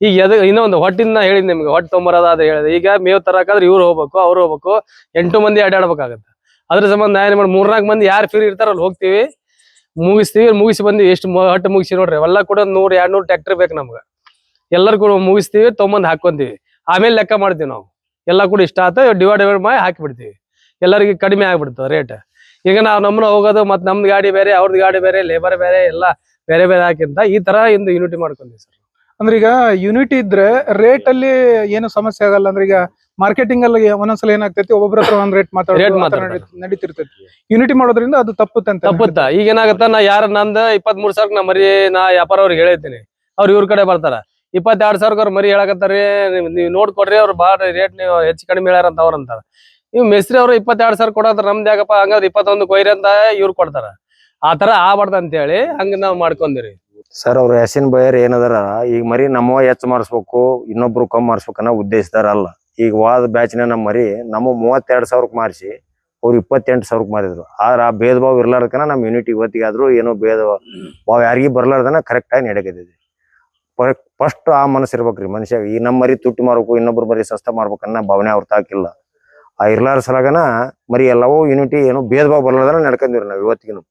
ಈಗ ಎದ ಇನ್ನೊಂದು ಹೊಟ್ಟಿನ ಹೇಳಿದ್ ನಿಮ್ಗೆ, ಹೊಟ್ಟೆ ತೊಂಬರದ ಅದ ಹೇಳಿದೆ. ಈಗ ಮೇವ್ ತರಕಾದ್ರೆ ಇವ್ರು ಹೋಗ್ಬೇಕು, ಅವ್ರು ಹೋಗ್ಬೇಕು, ಎಂಟು ಮಂದಿ ಅಡ್ಡಾಡ್ಬೇಕಾಗತ್ತೆ ಅದ್ರ ಸಂಬಂಧ ಏನ್ ಮಾಡಿ ಮೂರ್ನಾಲ್ಕು ಮಂದಿ ಯಾರು ಫ್ರೀ ಇರ್ತಾರ ಅಲ್ಲಿ ಹೋಗ್ತಿವಿ, ಮುಗಿಸ್ತೀವಿ, ಮುಗಿಸಿ ಬಂದಿವಿ, ಎಷ್ಟು ಹೊಟ್ಟೆ ಮುಗಿಸಿ ನೋಡ್ರಿ ಎಲ್ಲ ಕೂಡ ಒಂದ್ ನೂರ್, ಎರಡ್ ನೂರ್ ಟ್ರ್ಯಾಕ್ಟರ್ ಬೇಕು ನಮ್ಗೆ. ಎಲ್ಲರೂ ಕೂಡ ಮುಗಿಸ್ತೀವಿ ತೊಗೊಂಬಂದ್ ಹಾಕೊಂತೀವಿ ಆಮೇಲೆ ಲೆಕ್ಕ ಮಾಡ್ತೀವಿ ನಾವು. ಎಲ್ಲ ಕೂಡ ಇಷ್ಟ ಆತ ಡಿವೈಡ್ ಡಿವೈಡ್ ಮಾಡಿ ಹಾಕಿಬಿಡ್ತೀವಿ. ಎಲ್ಲರಿಗೆ ಕಡಿಮೆ ಆಗ್ಬಿಡ್ತದೆ ರೇಟ್ ಈಗ ನಾವು ನಮ್ಮನ್ನ ಹೋಗೋದು ಮತ್ತೆ ನಮ್ದು ಗಾಡಿ ಬೇರೆ ಅವ್ರದ್ದು ಗಾಡಿ ಬೇರೆ ಲೇಬರ್ ಬೇರೆ ಎಲ್ಲ ಬೇರೆ ಬೇರೆ ಹಾಕಿಂತ ಈ ತರ ಇಂದು ಯೂನಿಟಿ ಮಾಡ್ಕೊಂಡಿವಿ ಸರ್ ಅಂದ್ರೆ ಈಗ ಯೂನಿಟಿ ಇದ್ರೆ ರೇಟ್ ಅಲ್ಲಿ ಏನು ಸಮಸ್ಯೆ ಆಗಲ್ಲ. ಅಂದ್ರೆ ಈಗ ಮಾರ್ಕೆಟಿಂಗ್ ಅಲ್ಲಿ ಒಂದೊಂದ್ಸಲ ಏನಾಗ್ತೈತಿ ಒಬ್ಬೊಬ್ರ ಹತ್ರ ಒಂದ್ ರೇಟ್ ಮಾತಾಡೋದು. ನಡೀತಿರ್ತೈತಿ. ಯೂನಿಟಿ ಮಾಡೋದ್ರಿಂದ ಅದು ತಪ್ಪುತ್ತೆ ಅಂತ ತಪ್ಪುತ್ತಾ? ಈಗ ಏನಾಗತ್ತ? ನಾ ಯಾರ ನಂದ ಇಪ್ಪತ್ ಮೂರ್ ಸಾವಿರ ನಾ ಮರಿ ನಾ ವ್ಯಾಪಾರ ಅವ್ರಿಗೆ ಹೇಳಿರ್ತೀನಿ ಅವ್ರು ಇವ್ರ ಕಡೆ ಬರ್ತಾರ. ಇಪ್ಪತ್ತೆರಡು ಸಾವಿರ ಅವ್ರು ಮರಿ ಹೇಳಕತ್ತಾರ ನೀವ್- ನೀವ್ ನೋಡ್ಕೊಡ್ರಿ ಅವ್ರು ಬಾಳ ರೇಟ್ ನೀವು ಹೆಚ್ಚು ಕಡಿಮೆ ಹೇಳ್ಯಾರ ಅಂತ ಅವ್ರ ಅಂತಾರ. ನೀವು ಮೇಸ್ತ್ರಿ ಅವ್ರು ಇಪ್ಪತ್ತೆರಡು ಸಾವಿರ ಕೊಡೋದ್ರ ನಮ್ದು ಯಾಕಪ್ಪ? ಹಂಗಾದ್ರೆ ಇಪ್ಪತ್ತೊಂದು ಕೊಯ್ರಿ ಅಂತ ಇವ್ರು ಕೊಡ್ತಾರ. ಆ ತರ ಆಗ್ಬಾರ್ದು ಅಂತ ಹೇಳಿ ಹಂಗ ನಾವ್ ಮಾಡ್ಕೊಂಡಿರಿ ಸರ್, ಅವ್ರ ಹೆಸಿನ ಬಯರ್ ಏನದಾರ? ಈಗ ಮರಿ ನಮ್ಮ ಹೆಚ್ಚು ಮಾಡಿಸ್ಬೇಕು, ಇನ್ನೊಬ್ರು ಕಮ್ಮಿ ಮಾಡಿಸ್ಬೇಕು ಅನ್ನೋ ಉದ್ದೇಶದಾರ ಅಲ್ಲ. ಈಗ ವಾದ ಬ್ಯಾಚ್ನ ನಮ್ಮ ಮರಿ ನಮ್ಮ ಮೂವತ್ತೆರಡು ಸಾವಿರಕ್ಕೆ ಮಾರಿಸಿ ಅವ್ರು ಇಪ್ಪತ್ತೆಂಟು ಸಾವಿರಕ್ಕೆ ಮಾರಿದ್ರು ಆದ್ರೆ ಆ ಭೇದ ಭಾವ ಇರ್ಲಾರ್ದಕ್ಕನ ನಮ್ಮ ಯೂನಿಟಿ ಇವತ್ತಿಗೆ ಆದ್ರೂ ಏನೋ ಭೇದ ಭಾವ ಯಾರಿಗೂ ಬರ್ಲಾರ್ದನ ಕರೆಕ್ಟ್ ಆಗಿ ನಡೆಗದಿದೆ ಫಸ್ಟ್ ಆ ಮನಸ್ಸು ಇರ್ಬೇಕ್ರಿ ಮನುಷ್ಯ ಈ ನಮ್ಮ ಮರಿ ತುಟ್ಟಿ ಮಾರ್ಬೇಕು, ಇನ್ನೊಬ್ರು ಮರಿ ಸಸ್ತ ಮಾಡ್ಬೇಕು ಅನ್ನೋ ಭಾವನೆ ಅವ್ರ ತಾಕಿಲ್ಲ. ಆ ಇರ್ಲಾರ ಸಲಗನ ಮರಿ ಎಲ್ಲವೂ ಯೂನಿಟಿ ಏನು ಭೇದ ಭಾವ ಬರ್ಲಾರ್ದನ ನಡ್ಕೊಂಡಿವ್ರಿ ನಾವು ಇವತ್ತಿಗೂ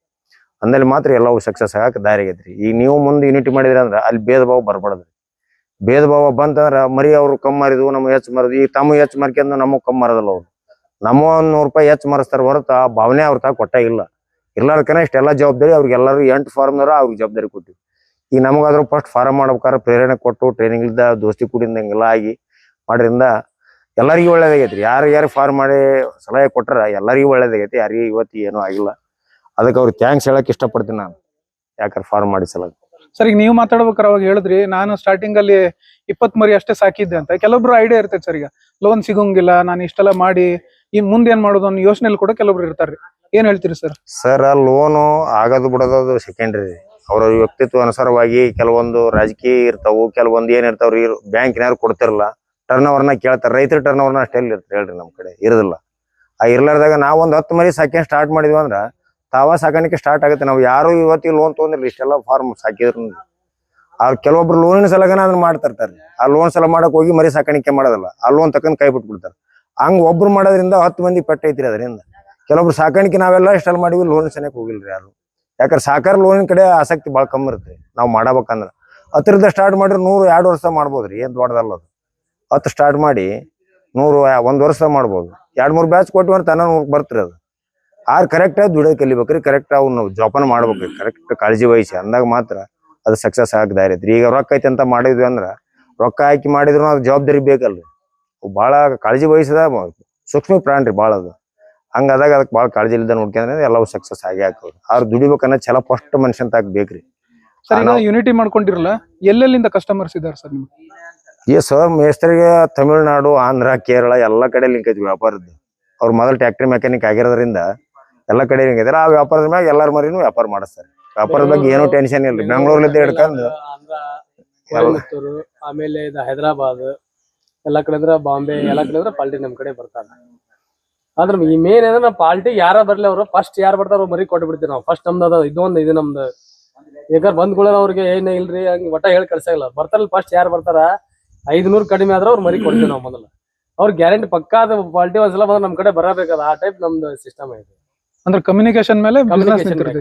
ಅಂದಲ್ಲಿ ಮಾತ್ರ ಎಲ್ಲವೂ ಸಕ್ಸಸ್ ಆಗಕ್ಕೆ ದಾರಿ ಆಗೈತ್ರಿ. ಈಗ ನೀವು ಮುಂದೆ ಯೂನಿಟಿ ಮಾಡಿದ್ರಿ ಅಂದ್ರೆ ಅಲ್ಲಿ ಭೇದ ಭಾವ ಬರ್ಬಾರ್ದ್ರಿ. ಭೇದ ಭಾವ ಬಂತಂದ್ರ ಮರಿ ಅವ್ರು ಕಮ್ಮಿ ಮಾರಿದ್ವು ನಮ್ಮ ಹೆಚ್ಚು ಮಾರಿದ್ವು, ಈಗ ತಮ್ಮ ಹೆಚ್ಚು ಮಾರ್ಕೊಂಡು ನಮಗೆ ಕಮ್ಮಿ ಮಾರದಲ್ಲ ಅವ್ರು. ನಮ್ಮ ಒಂದ್ ನೂರು ರೂಪಾಯಿ ಹೆಚ್ಚು ಮಾರಿಸ್ತಾರೆ ಹೊರತು ಆ ಭಾವನೆ ಅವ್ರ ತಾ ಕೊಟ್ಟಾಗಿಲ್ಲ ಇರ್ಲಾರ್ಕನ ಇಷ್ಟೆಲ್ಲ ಜವಾಬ್ದಾರಿ ಅವ್ರಿಗೆ ಎಲ್ಲರೂ ಎಂಟು ಫಾರ್ಮ್ನವ್ರ ಅವ್ರಿಗೆ ಜವಾಬ್ದಾರಿ ಕೊಟ್ಟಿವಿ. ಈಗ ನಮಗಾದ್ರೂ ಫಸ್ಟ್ ಫಾರಂ ಮಾಡ್ಬೇಕಾದ್ರೆ ಪ್ರೇರಣೆ ಕೊಟ್ಟು ಟ್ರೈನಿಂಗ್ ಇಲ್ದ ದೋಸ್ತಿ ಕೂಡಿಂದ ಆಗಿ ಮಾಡ್ರಿಂದ ಎಲ್ಲರಿಗೂ ಒಳ್ಳೇದಾಗೈತ್ರಿ ಯಾರು ಯಾರು ಫಾರ್ಮ್ ಮಾಡಿ ಸಲಹೆ ಕೊಟ್ಟರೆ ಎಲ್ಲರಿಗೂ ಒಳ್ಳೇದಾಗೈತಿ. ಯಾರಿಗೂ ಇವತ್ತು ಏನೂ ಆಗಿಲ್ಲ. ಅದಕ್ಕೆ ಅವ್ರಿಗೆ ಥ್ಯಾಂಕ್ಸ್ ಹೇಳಕ್ ಇಷ್ಟಪಡ್ತೀನಿ ನಾನು. ಯಾಕಂದ್ರೆ ಫಾರ್ಮ್ ಮಾಡಿ ಸಲ ಸರ್ ಈಗ ನೀವು ಮಾತಾಡ್ಬೇಕಾರೆ ಅವಾಗ ಹೇಳಿದ್ರಿ ನಾನು ಸ್ಟಾರ್ಟಿಂಗ್ ಅಲ್ಲಿ ಇಪ್ಪತ್ ಮರಿ ಅಷ್ಟೇ ಸಾಕಿದ್ದೆ ಅಂತ. ಕೆಲವೊಬ್ರು ಐಡಿಯಾ ಇರ್ತೈತೆ ಸರ್ ಈಗ. ಲೋನ್ ಸಿಗೋಂಗಿಲ್ಲ ನಾನು ಇಷ್ಟೆಲ್ಲ ಮಾಡಿ ಇನ್ ಮುಂದೆ ಏನ್ ಮಾಡೋದು ಅನ್ನೋ ಯೋಚನೆಯಲ್ಲಿ ಕೂಡ ಕೆಲವೊಬ್ರು ಇರ್ತಾರೆ. ಏನ್ ಹೇಳ್ತೀರಿ ಸರ್? ಸರ್ ಲೋನು ಆಗೋದು ಬಿಡೋದು ಸೆಕೆಂಡ್ರಿ ಅವ್ರ ವ್ಯಕ್ತಿತ್ವ ಅನುಸಾರವಾಗಿ ಕೆಲವೊಂದು ರಾಜಕೀಯ ಇರ್ತಾವು ಕೆಲವೊಂದು ಏನ್ ಇರ್ತಾವ್ರಿ ಬ್ಯಾಂಕಿನಾರು ಕೊಡ್ತಿರಲ್ಲ. ಟರ್ನ್ ಓವರ್ನ ಕೇಳ್ತಾರೆ. ರೈತರ ಟರ್ನ್ ಓವರ್ನ ಅಷ್ಟೇ ಇರ್ತಾರೆ ಹೇಳ್ರಿ ನಮ್ಮ ಕಡೆ. ಇರೋದಿಲ್ಲ. ಆ ಇರ್ಲಾರ್ದಾಗ ನಾವು ಒಂದು ಹತ್ತು ಮರಿ ಸಾಕಿ ಸ್ಟಾರ್ಟ್ ಮಾಡಿದ್ವಿ ಅಂದ್ರೆ ತಾವ ಸಾಕಾಣಿಕೆ ಸ್ಟಾರ್ಟ್ ಆಗುತ್ತೆ. ನಾವು ಯಾರು ಇವತ್ತಿಗೆ ಲೋನ್ ತೊಗೊಂಡಿರ್ಲಿ ಇಷ್ಟೆಲ್ಲ ಫಾರ್ಮ್ ಸಾಕಿದ್ರು. ಆ ಕೆಲವೊಬ್ರು ಲೋನಿನ ಸಲಗನ ಅದನ್ನ ಮಾಡ್ತಿರ್ತಾರೆ. ಆ ಲೋನ್ ಸಲ ಮಾಡಕ್ ಹೋಗಿ ಮರಿ ಸಾಕಾಣಿಕೆ ಮಾಡೋದಲ್ಲ, ಆ ಲೋನ್ ತಕೊಂಡ್ ಕೈ ಬಿಟ್ಬಿಡ್ತಾರೆ. ಹಂಗ್ ಒಬ್ರು ಮಾಡೋದ್ರಿಂದ ಹತ್ತು ಮಂದಿ ಪೆಟ್ಟೈತ್ರಿ ಅದರಿಂದ. ಕೆಲವೊಬ್ರು ಸಾಕಾಣಿಕೆ ನಾವೆಲ್ಲ ಇಷ್ಟೆಲ್ಲ ಮಾಡಿವಿ ಲೋನ್ ಸನಕ್ಕೆ ಹೋಗಿಲ್ರಿ ಯಾರು. ಯಾಕಂದ್ರೆ ಸಾಕಾರ ಲೋನಿನ ಕಡೆ ಆಸಕ್ತಿ ಭಾಳ ಕಮ್ಮಿ ಇರುತ್ತೆ ನಾವು ಮಾಡಬೇಕಂದ್ರೆ. ಹತ್ತಿರದ ಸ್ಟಾರ್ಟ್ ಮಾಡಿದ್ರೆ ನೂರು, ಎರಡು ವರ್ಷ ಮಾಡ್ಬೋದ್ರಿ, ಏನ್ ದೊಡ್ಡದಲ್ಲ ಅದು. ಹತ್ತು ಸ್ಟಾರ್ಟ್ ಮಾಡಿ ನೂರು ಒಂದು ವರ್ಷ ಮಾಡ್ಬೋದು. ಎರಡು ಮೂರು ಬ್ಯಾಚ್ ಕೊಟ್ಟು ಅಂದ್ರೆ ತನ್ನ ಬರ್ತೀರಿ ಅದು. ಆರು ಕರೆಕ್ಟ್ ಆಗಿ ದುಡಿಯೋದ್ ಕಲಿಬೇಕ್ರಿ ಕರೆಕ್ಟ್ ಅವ್ನು ಜೋಪಾನ ಮಾಡ್ಬೇಕ್ರಿ. ಕರೆಕ್ಟ್ ಕಾಳಜಿ ವಹಿಸಿ. ಅಂದಾಗ ಮಾತ್ರ ಅದು ಸಕ್ಸಸ್ ಆಗಿ ದಾರಿ ಐತ್ರಿ ಈಗ ರೊಕ್ಕ ಐತೆ ಅಂತ ಮಾಡಿದ್ವಿ ಅಂದ್ರೆ ರೊಕ್ಕ ಹಾಕಿ ಮಾಡಿದ್ರು ಅದು ಜವಾಬ್ದಾರಿ ಬೇಕಲ್ರಿ. ಭಾಳ ಕಾಳಜಿ ವಹಿಸಿದ ಸೂಕ್ಷ್ಮ ಪ್ರಾಣ್ರಿ ರೀ ಭಾಳ ಅದು. ಹಂಗಾದಾಗ ಅದಕ್ಕೆ ಭಾಳ ಕಾಳಜಿ ಇಲ್ಲದ ನೋಡ್ಕೊಂಡ್ರೆ ಎಲ್ಲವೂ ಸಕ್ಸಸ್ ಆಗಿ ಹಾಕೋದು ಅವ್ರು ದುಡಿಬೇಕನ್ನ ಛಲ ಫಸ್ಟ್ ಮನುಷ್ಯನ್ ತಾಕ್ ಬೇಕ್ರಿ ಯೂನಿಟಿ ಮಾಡ್ಕೊಂಡಿರಲ್ಲ ಎಲ್ಲೆಲ್ಲಿಂದ ಕಸ್ಟಮರ್ಸ್ ಇದಾರೆ ಸರ್ ನಿಮ್ಗೆ? ಈ ಸರ್ ಮೇಸ್ತ್ರಿಗೆ ತಮಿಳ್ನಾಡು ಆಂಧ್ರ ಕೇರಳ ಎಲ್ಲಾ ಕಡೆ ಲಿಂಕ್ ಐತಿ ವ್ಯಾಪಾರದ್ದು. ಅವ್ರ ಮೊದಲು ಟ್ಯಾಕ್ಟ್ರಿ ಮೆಕ್ಯಾನಿಕ್ ಆಗಿರೋದ್ರಿಂದ ಎಲ್ಲಾ ಕಡೆ ಲಿಂಕ್ ಐತಿ. ಆ ವ್ಯಾಪಾರದ ಮ್ಯಾಗ ಎಲ್ಲಾರ ಮರಿನು ವ್ಯಾಪಾರ ಮಾಡಿಸ್ತಾರೆ. ವ್ಯಾಪಾರದ ಬಗ್ಗೆ ಏನು ಟೆನ್ಷನ್ ಇಲ್ಲ ಬೆಂಗಳೂರ್ಲಿದ್ದ ಹಿಡ್ಕೊಂಡು. ಆಂಧ್ರ ಕೊಯಮತ್ತೂರು ಆಮೇಲೆ ಇದು ಹೈದರಾಬಾದ್ ಎಲ್ಲ ಕಡೆ ಅಂದ್ರೆ ಬಾಂಬೆ ಎಲ್ಲ ಕಡೆ ಅಂದ್ರೆ ಪಾಲ್ಟಿ ನಮ್ ಕಡೆ ಬರ್ತಾರ. ಆದ್ರ ಈ ಮೇನ್ ಅಂದ್ರೆ ನಾವು ಪಾಲ್ಟಿ ಯಾರ ಬರ್ಲಿ ಅವ್ರು ಫಸ್ಟ್ ಯಾರು ಬರ್ತಾರ ಮರಿ ಕೊಟ್ಟು ಬಿಡ್ತೀವಿ ನಾವು. ಫಸ್ಟ್ ನಮ್ದು ಅದ ಇದೊಂದು ಇದು ನಮ್ದು. ಯಾಕಂದ್ರೆ ಬಂದ್ಕೊಳ್ಳೋರು ಅವ್ರಿಗೆ ಏನ್ ಇಲ್ರಿ ಹಂಗ ಒಟ್ಟ ಹೇಳಿ ಕಳ್ಸಂಗಿಲ್ಲ ಬರ್ತಾರಲ್ಲ ಫಸ್ಟ್ ಯಾರು ಬರ್ತಾರ ಐದ್ನೂರ್ ಕಡಿಮೆ ಆದ್ರೆ ಅವ್ರು ಮರಿ ಕೊಡ್ತೀವಿ ನಾವು ಮೊದಲು. ಅವ್ರ ಗ್ಯಾರಂಟಿ ಪಕ್ಕಾ ಅದು ಕ್ವಾಲಿಟಿ ಒಂದ್ಸಲ ಬಂದ್ರೆ ನಮ್ ಕಡೆ ಬರಬೇಕಾದ ಆ ಟೈಪ್ ನಮ್ದು ಸಿಸ್ಟಮ್ ಐತಿ. ಅಂದ್ರೆ ಕಮ್ಯುನಿಕೇಶನ್ ಮೇಲೆ business ನಿಂತಿರ್ತೈತಿ.